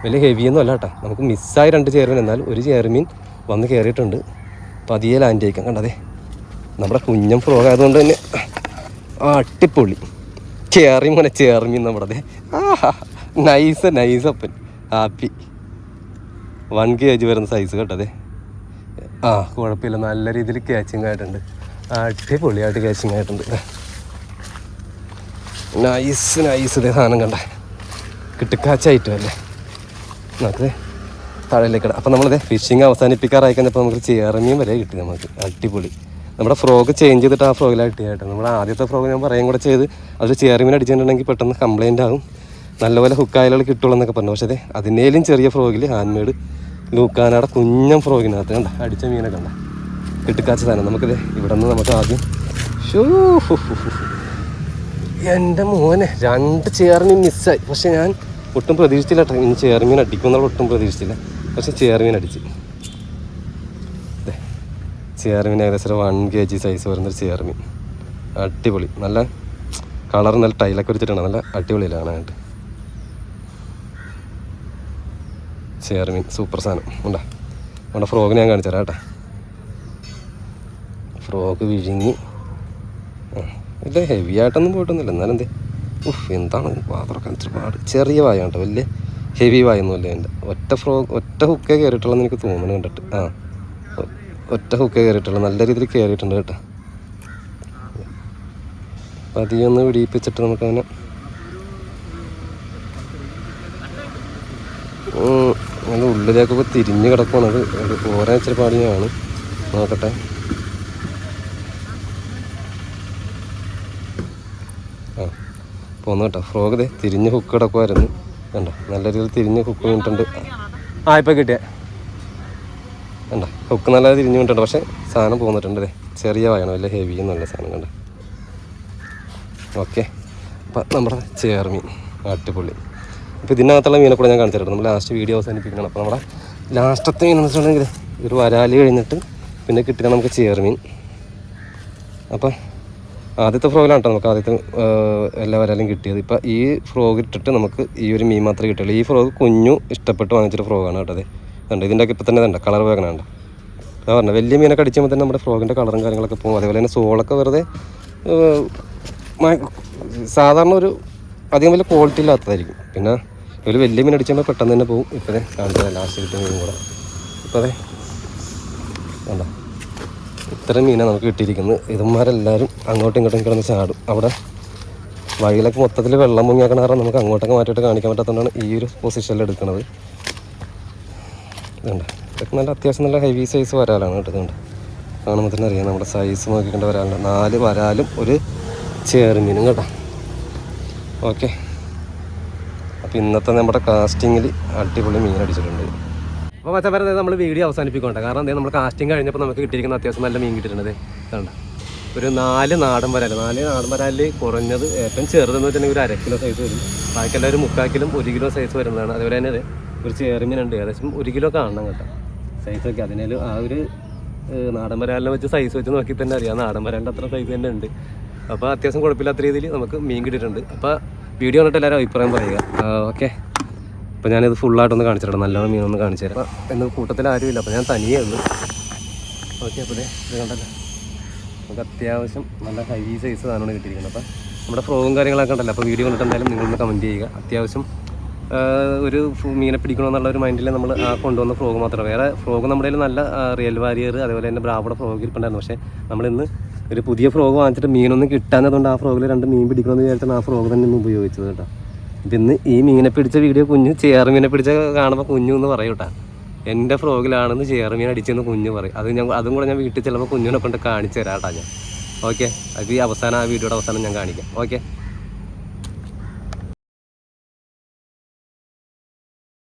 വലിയ ഹെവിയൊന്നും അല്ല കേട്ടോ. നമുക്ക് മിസ്സായി രണ്ട് ചെയർമീൻ എന്നാൽ ഒരു ചെയർമീൻ വന്ന് കയറിയിട്ടുണ്ട് പതിയെ ലാൻഡ് ചെയ്യിക്കാം കണ്ടതേ നമ്മുടെ കുഞ്ഞം ഫ്രോഗ് ആയതുകൊണ്ട് തന്നെ ആ അട്ടിപ്പൊളി ചേറി മോനെ ചേർമി നമ്മുടെ ആ നൈസ് നൈസ് അപ്പൻ. ഹാപ്പി വൺ കെ ജി വരുന്ന സൈസ് കേട്ടതേ ആ കുഴപ്പമില്ല. നല്ല രീതിയിൽ ക്യാച്ചിങ് ആയിട്ടുണ്ട്. അടിപൊളിയായിട്ട് ക്യാച്ചിങ് ആയിട്ടുണ്ട്. നൈസ് നൈസ് ഇതേ സാധനം കണ്ട. കിട്ടിക്കാച്ചായിട്ടല്ലേ നമുക്ക് താഴേലേക്ക് അപ്പം നമ്മളിത് ഫിഷിങ് അവസാനിപ്പിക്കാറായി കഴിഞ്ഞപ്പോൾ നമുക്ക് ചേർമിയും വരെ കിട്ടി നമുക്ക്. അടിപൊളി. നമ്മുടെ ഫ്രോഗ് ചേഞ്ച് ചെയ്തിട്ട് ആ ഫ്രോഗിലാണ് കിട്ടിയായിട്ട് നമ്മുടെ ആദ്യത്തെ ഫ്രോഗ് ഞാൻ പറയും കൂടെ ചെയ്ത്. അത് ചെയർമീൻ അടിച്ചിട്ടുണ്ടെങ്കിൽ പെട്ടെന്ന് കംപ്ലൈന്റ് ആകും നല്ലപോലെ ഹുക്കായാലും കിട്ടുള്ളൂ എന്നൊക്കെ പറഞ്ഞു. പക്ഷേ അതിനേലും ചെറിയ ഫ്രോഗിൽ ഹാൻഡ് മെയ്ഡ് ലൂക്കാനാടെ കുഞ്ഞം ഫ്രോഗിനകത്ത് കണ്ട അടിച്ച മീനൊക്കെ കണ്ട. കിട്ടിക്കാച്ച സാധനം. നമുക്കിത് ഇവിടെ നിന്ന് നമുക്ക് ആദ്യം. എന്റെ മോനെ രണ്ട് ചെയർമീൻ മിസ്സായി പക്ഷെ ഞാൻ ഒട്ടും പ്രതീക്ഷിച്ചില്ല കേട്ടോ. ഇനി ചെയർമീൻ അടിക്കുമെന്നുള്ള ഒട്ടും പ്രതീക്ഷിച്ചില്ല. പക്ഷെ ചെയർമീൻ അടിച്ച്. ചേർമീൻ ഏകദേശം ഒരു വൺ കെ ജി സൈസ് വരുന്നൊരു ചെയർമീൻ. അടിപൊളി. നല്ല കളർ നല്ല ടൈലൊക്കെ വെച്ചിട്ടാണ് നല്ല അടിപൊളിയില്ല കാണാനായിട്ട് ചെയർമീൻ സൂപ്പർ സാധനം. ഉണ്ടാ. നമ്മുടെ ഫ്രോഗ് ഞാൻ കാണിച്ചു തരാം ഫ്രോഗ് വിഴുങ്ങി. ഇല്ല ഹെവി ആയിട്ടൊന്നും പോയിട്ടൊന്നുമില്ല. എന്നാലും എന്തേ? ഉഫ് എന്താണ് പാത്രമൊക്കെ ഇച്ചിരി പാട്. ചെറിയ വായ കേട്ടോ. വലിയ ഹെവി വായൊന്നുമില്ല എന്റെ ഒറ്റ ഫ്രോഗ് ഒറ്റ ഹുക്കേ കയറിയിട്ടുള്ളതെന്ന് എനിക്ക് തോന്നുന്നു കണ്ടിട്ട് ആ. ഒറ്റ ഹുക്ക് കയറിയിട്ടുള്ളൂ. നല്ല രീതിയിൽ കയറിയിട്ടുണ്ട് കേട്ടോ. പിടിപ്പിച്ചിട്ട് നമുക്കങ്ങനെ ഉം, അങ്ങനെ ഉള്ളിലേക്കൊക്കെ തിരിഞ്ഞ് കിടക്കുകയാണ് അത്. അത് പോരാൻ ഇച്ചിരി പാടിയാണ് നോക്കട്ടെ. ആ പോന്നു കേട്ടോ. ഫ്രോഗ് തിരിഞ്ഞ് ഹുക്ക് കിടക്കുമായിരുന്നു കണ്ടോ? നല്ല രീതിയിൽ തിരിഞ്ഞ് ഹുക്ക് വീണിട്ടുണ്ട്. ആ ഇപ്പം കിട്ടിയ. കണ്ടോ? ഹുക്ക് നല്ല തിരിഞ്ഞു കൊണ്ടുണ്ട് പക്ഷേ സാധനം പോന്നിട്ടുണ്ട് അല്ലേ ചെറിയ വായണം അല്ലേ ഹെവി എന്നുള്ള സാധനം കണ്ട? ഓക്കെ അപ്പം നമ്മുടെ ചേർമീൻ അട്ടിപ്പുള്ളി അപ്പോൾ ഇതിനകത്തുള്ള മീനെ കൂടെ ഞാൻ കാണിച്ചു നമ്മൾ ലാസ്റ്റ് വീഡിയോ അവസാനിപ്പിക്കണം അപ്പോൾ നമ്മുടെ ലാസ്റ്റത്തെ മീൻ എന്ന് വെച്ചിട്ടുണ്ടെങ്കിൽ ഒരു വരാലി കഴിഞ്ഞിട്ട് പിന്നെ കിട്ടിയ നമുക്ക് ചേർമീൻ അപ്പം ആദ്യത്തെ ഫ്രോഗിലാണ് കേട്ടോ നമുക്ക് ആദ്യത്തെ എല്ലാ വരാലും കിട്ടിയത്. ഇപ്പം ഈ ഫ്രോഗ് ഇട്ടിട്ട് നമുക്ക് ഈ ഒരു മീൻ മാത്രമേ കിട്ടുള്ളൂ. ഈ ഫ്രോഗ് കുഞ്ഞു ഇഷ്ടപ്പെട്ട് വാങ്ങിച്ചൊരു ഫ്രോഗാണ് കേട്ടോ കണ്ടോ? ഇതിന്റെ ഇപ്പം തന്നെ കണ്ട? കളർ വേഗന ഉണ്ട് ഞാൻ പറഞ്ഞു വലിയ മീനൊക്കെ അടിച്ചുമ്പോൾ തന്നെ നമ്മുടെ ഫ്രോഗിന്റെ കളറും കാര്യങ്ങളൊക്കെ പോകും. അതേപോലെ തന്നെ സോളൊക്കെ വെറുതെ സാധാരണ ഒരു അധികം വലിയ ക്വാളിറ്റി ഇല്ലാത്തതായിരിക്കും. പിന്നെ ഒരു വലിയ മീൻ അടിച്ചുമ്പോൾ പെട്ടെന്ന് തന്നെ പോകും. ഇപ്പോഴേ കാണിച്ചത് ലാസ്റ്റ് കിട്ടിയ മീനും കൂടെ. ഇപ്പോൾ അതെ വേണ്ട ഇത്രയും മീനാണ് നമുക്ക് കിട്ടിയിരിക്കുന്നത്. ഇതുമാരെല്ലാവരും അങ്ങോട്ടും ഇങ്ങോട്ടും കിടന്ന് ചാടും. അവിടെ വഴിയിലൊക്കെ മൊത്തത്തിൽ വെള്ളം മുങ്ങിയാക്കണ കാരണം നമുക്ക് അങ്ങോട്ടൊക്കെ മാറ്റിയിട്ട് കാണിക്കാൻ പറ്റാത്തതുകൊണ്ടാണ് ഈ ഒരു പൊസിഷനിൽ എടുക്കുന്നത് ഇതുണ്ട് ഇതൊക്കെ നല്ല അത്യാവശ്യം നല്ല ഹെവി സൈസ് വരാലാണ് കേട്ടോ ഇതുണ്ട് കാണുമ്പോൾ തന്നെ അറിയാം. നമ്മുടെ സൈസ് നോക്കിക്കേണ്ട വരാലുണ്ട്. നാല് വരാലും ഒരു ചേർമീനും കേട്ടോ. ഓക്കെ അപ്പോൾ ഇന്നത്തെ നമ്മുടെ കാസ്റ്റിങ്ങിൽ അടിപൊളി മീൻ അടിച്ചിട്ടുണ്ട്. അപ്പോൾ മറ്റേ നമ്മൾ വീഡിയോ അവസാനിപ്പിക്കണ്ട കാരണം എന്താ നമ്മൾ കാസ്റ്റിംഗ് കഴിഞ്ഞപ്പോൾ നമുക്ക് കിട്ടിയിരിക്കുന്ന അത്യാവശ്യം നല്ല മീൻ കിട്ടിയിട്ടുണ്ട്. കണ്ട? ഒരു നാല് നാടൻ വരാൽ നാല് നാടൻ വരാലിൽ കുറഞ്ഞത് ഏറ്റവും ചെറുതെന്ന് വെച്ചിട്ടുണ്ടെങ്കിൽ ഒരു അര കിലോ സൈസ് വരും. ബാക്കിയെല്ലാം ഒരു മുക്കാൽ കിലോ ഒരു കിലോ സൈസ് വരുന്നതാണ്. അതുപോലെ തന്നെ ഒരു ചേറുമീനുണ്ട് ഏകദേശം ഒരു കിലോ കാണണം കേട്ടോ. സൈസൊക്കെ അതിനേലും ആ ഒരു നാടൻ വരാലിനെ വെച്ച് സൈസ് വെച്ച് നോക്കി തന്നെ അറിയാം. നാടൻ വരാലിന്റെ അത്ര സൈസ് തന്നെ ഉണ്ട്. അപ്പോൾ അത്യാവശ്യം കുഴപ്പമില്ലാത്ത രീതിയിൽ നമുക്ക് മീൻ കിട്ടിയിട്ടുണ്ട്. അപ്പോൾ വീഡിയോ കണ്ടിട്ട് എല്ലാവരും അഭിപ്രായം പറയുക. ഓക്കെ അപ്പോൾ ഞാനിത് ഫുള്ളായിട്ടൊന്ന് കാണിച്ചിട്ടുണ്ട് നല്ലോണം മീനൊന്ന് കാണിച്ചു തരാം. എന്ന് കൂട്ടത്തിൽ ആരുമില്ല അപ്പോൾ ഞാൻ തനിയേ ഉള്ളൂ. ഓക്കെ അപ്പോൾ ഇത് കണ്ടല്ലോ. നമുക്ക് അത്യാവശ്യം നല്ല ഹൈ സൈസ് സാധനമാണ് കിട്ടിയിരിക്കുന്നത്. അപ്പോൾ നമ്മുടെ ഫ്രോഗും കാര്യങ്ങളൊക്കെ ഉണ്ടല്ലോ. അപ്പോൾ വീഡിയോ കണ്ടിട്ട് എന്തായാലും നിങ്ങളൊന്ന് കമന്റ് ചെയ്യുക. അത്യാവശ്യം ഒരു മീനെ പിടിക്കണമെന്നുള്ള ഒരു മൈൻഡിൽ നമ്മൾ ആ കൊണ്ടുവന്ന ഫ്രോഗ് മാത്രമേ. വേറെ ഫ്രോഗ് നമ്മുടെ കയ്യിൽ നല്ല റിയൽ വാരിയർ അതേപോലെ തന്നെ ബ്രാവുടെ ഫ്രോഗ് ഇരിപ്പുണ്ടായിരുന്നു. പക്ഷേ നമ്മളിന്ന് ഒരു പുതിയ ഫ്രോഗ് വാങ്ങിച്ചിട്ട് മീനൊന്നും കിട്ടാഞ്ഞതുകൊണ്ട് ആ ഫ്രോഗിൽ രണ്ട് മീൻ പിടിക്കണമെന്ന് വിചാരിച്ചാണ് ആ ഫ്രോഗ് തന്നെ ഇന്ന് ഉപയോഗിച്ചത് കേട്ടോ. ഇതിന്ന് ഈ മീനെ പിടിച്ച വീഡിയോ കുഞ്ഞ് ചേറുമീനെ പിടിച്ച കാണുമ്പോൾ കുഞ്ഞു എന്ന് പറയും കേട്ടോ. എന്റെ ഫ്രോഗിലാണെന്ന് ചേറുമീൻ അടിച്ചെന്ന് കുഞ്ഞ് പറയും. അത് ഞാൻ അതും കൂടെ ഞാൻ വീട്ടിൽ ചിലപ്പോൾ കുഞ്ഞിനെ കൊണ്ട് കാണിച്ചു തരാം കേട്ടോ ഞാൻ. ഓക്കെ അത് ഈ അവസാനം ആ വീഡിയോയുടെ അവസാനം ഞാൻ കാണിക്കാം. ഓക്കെ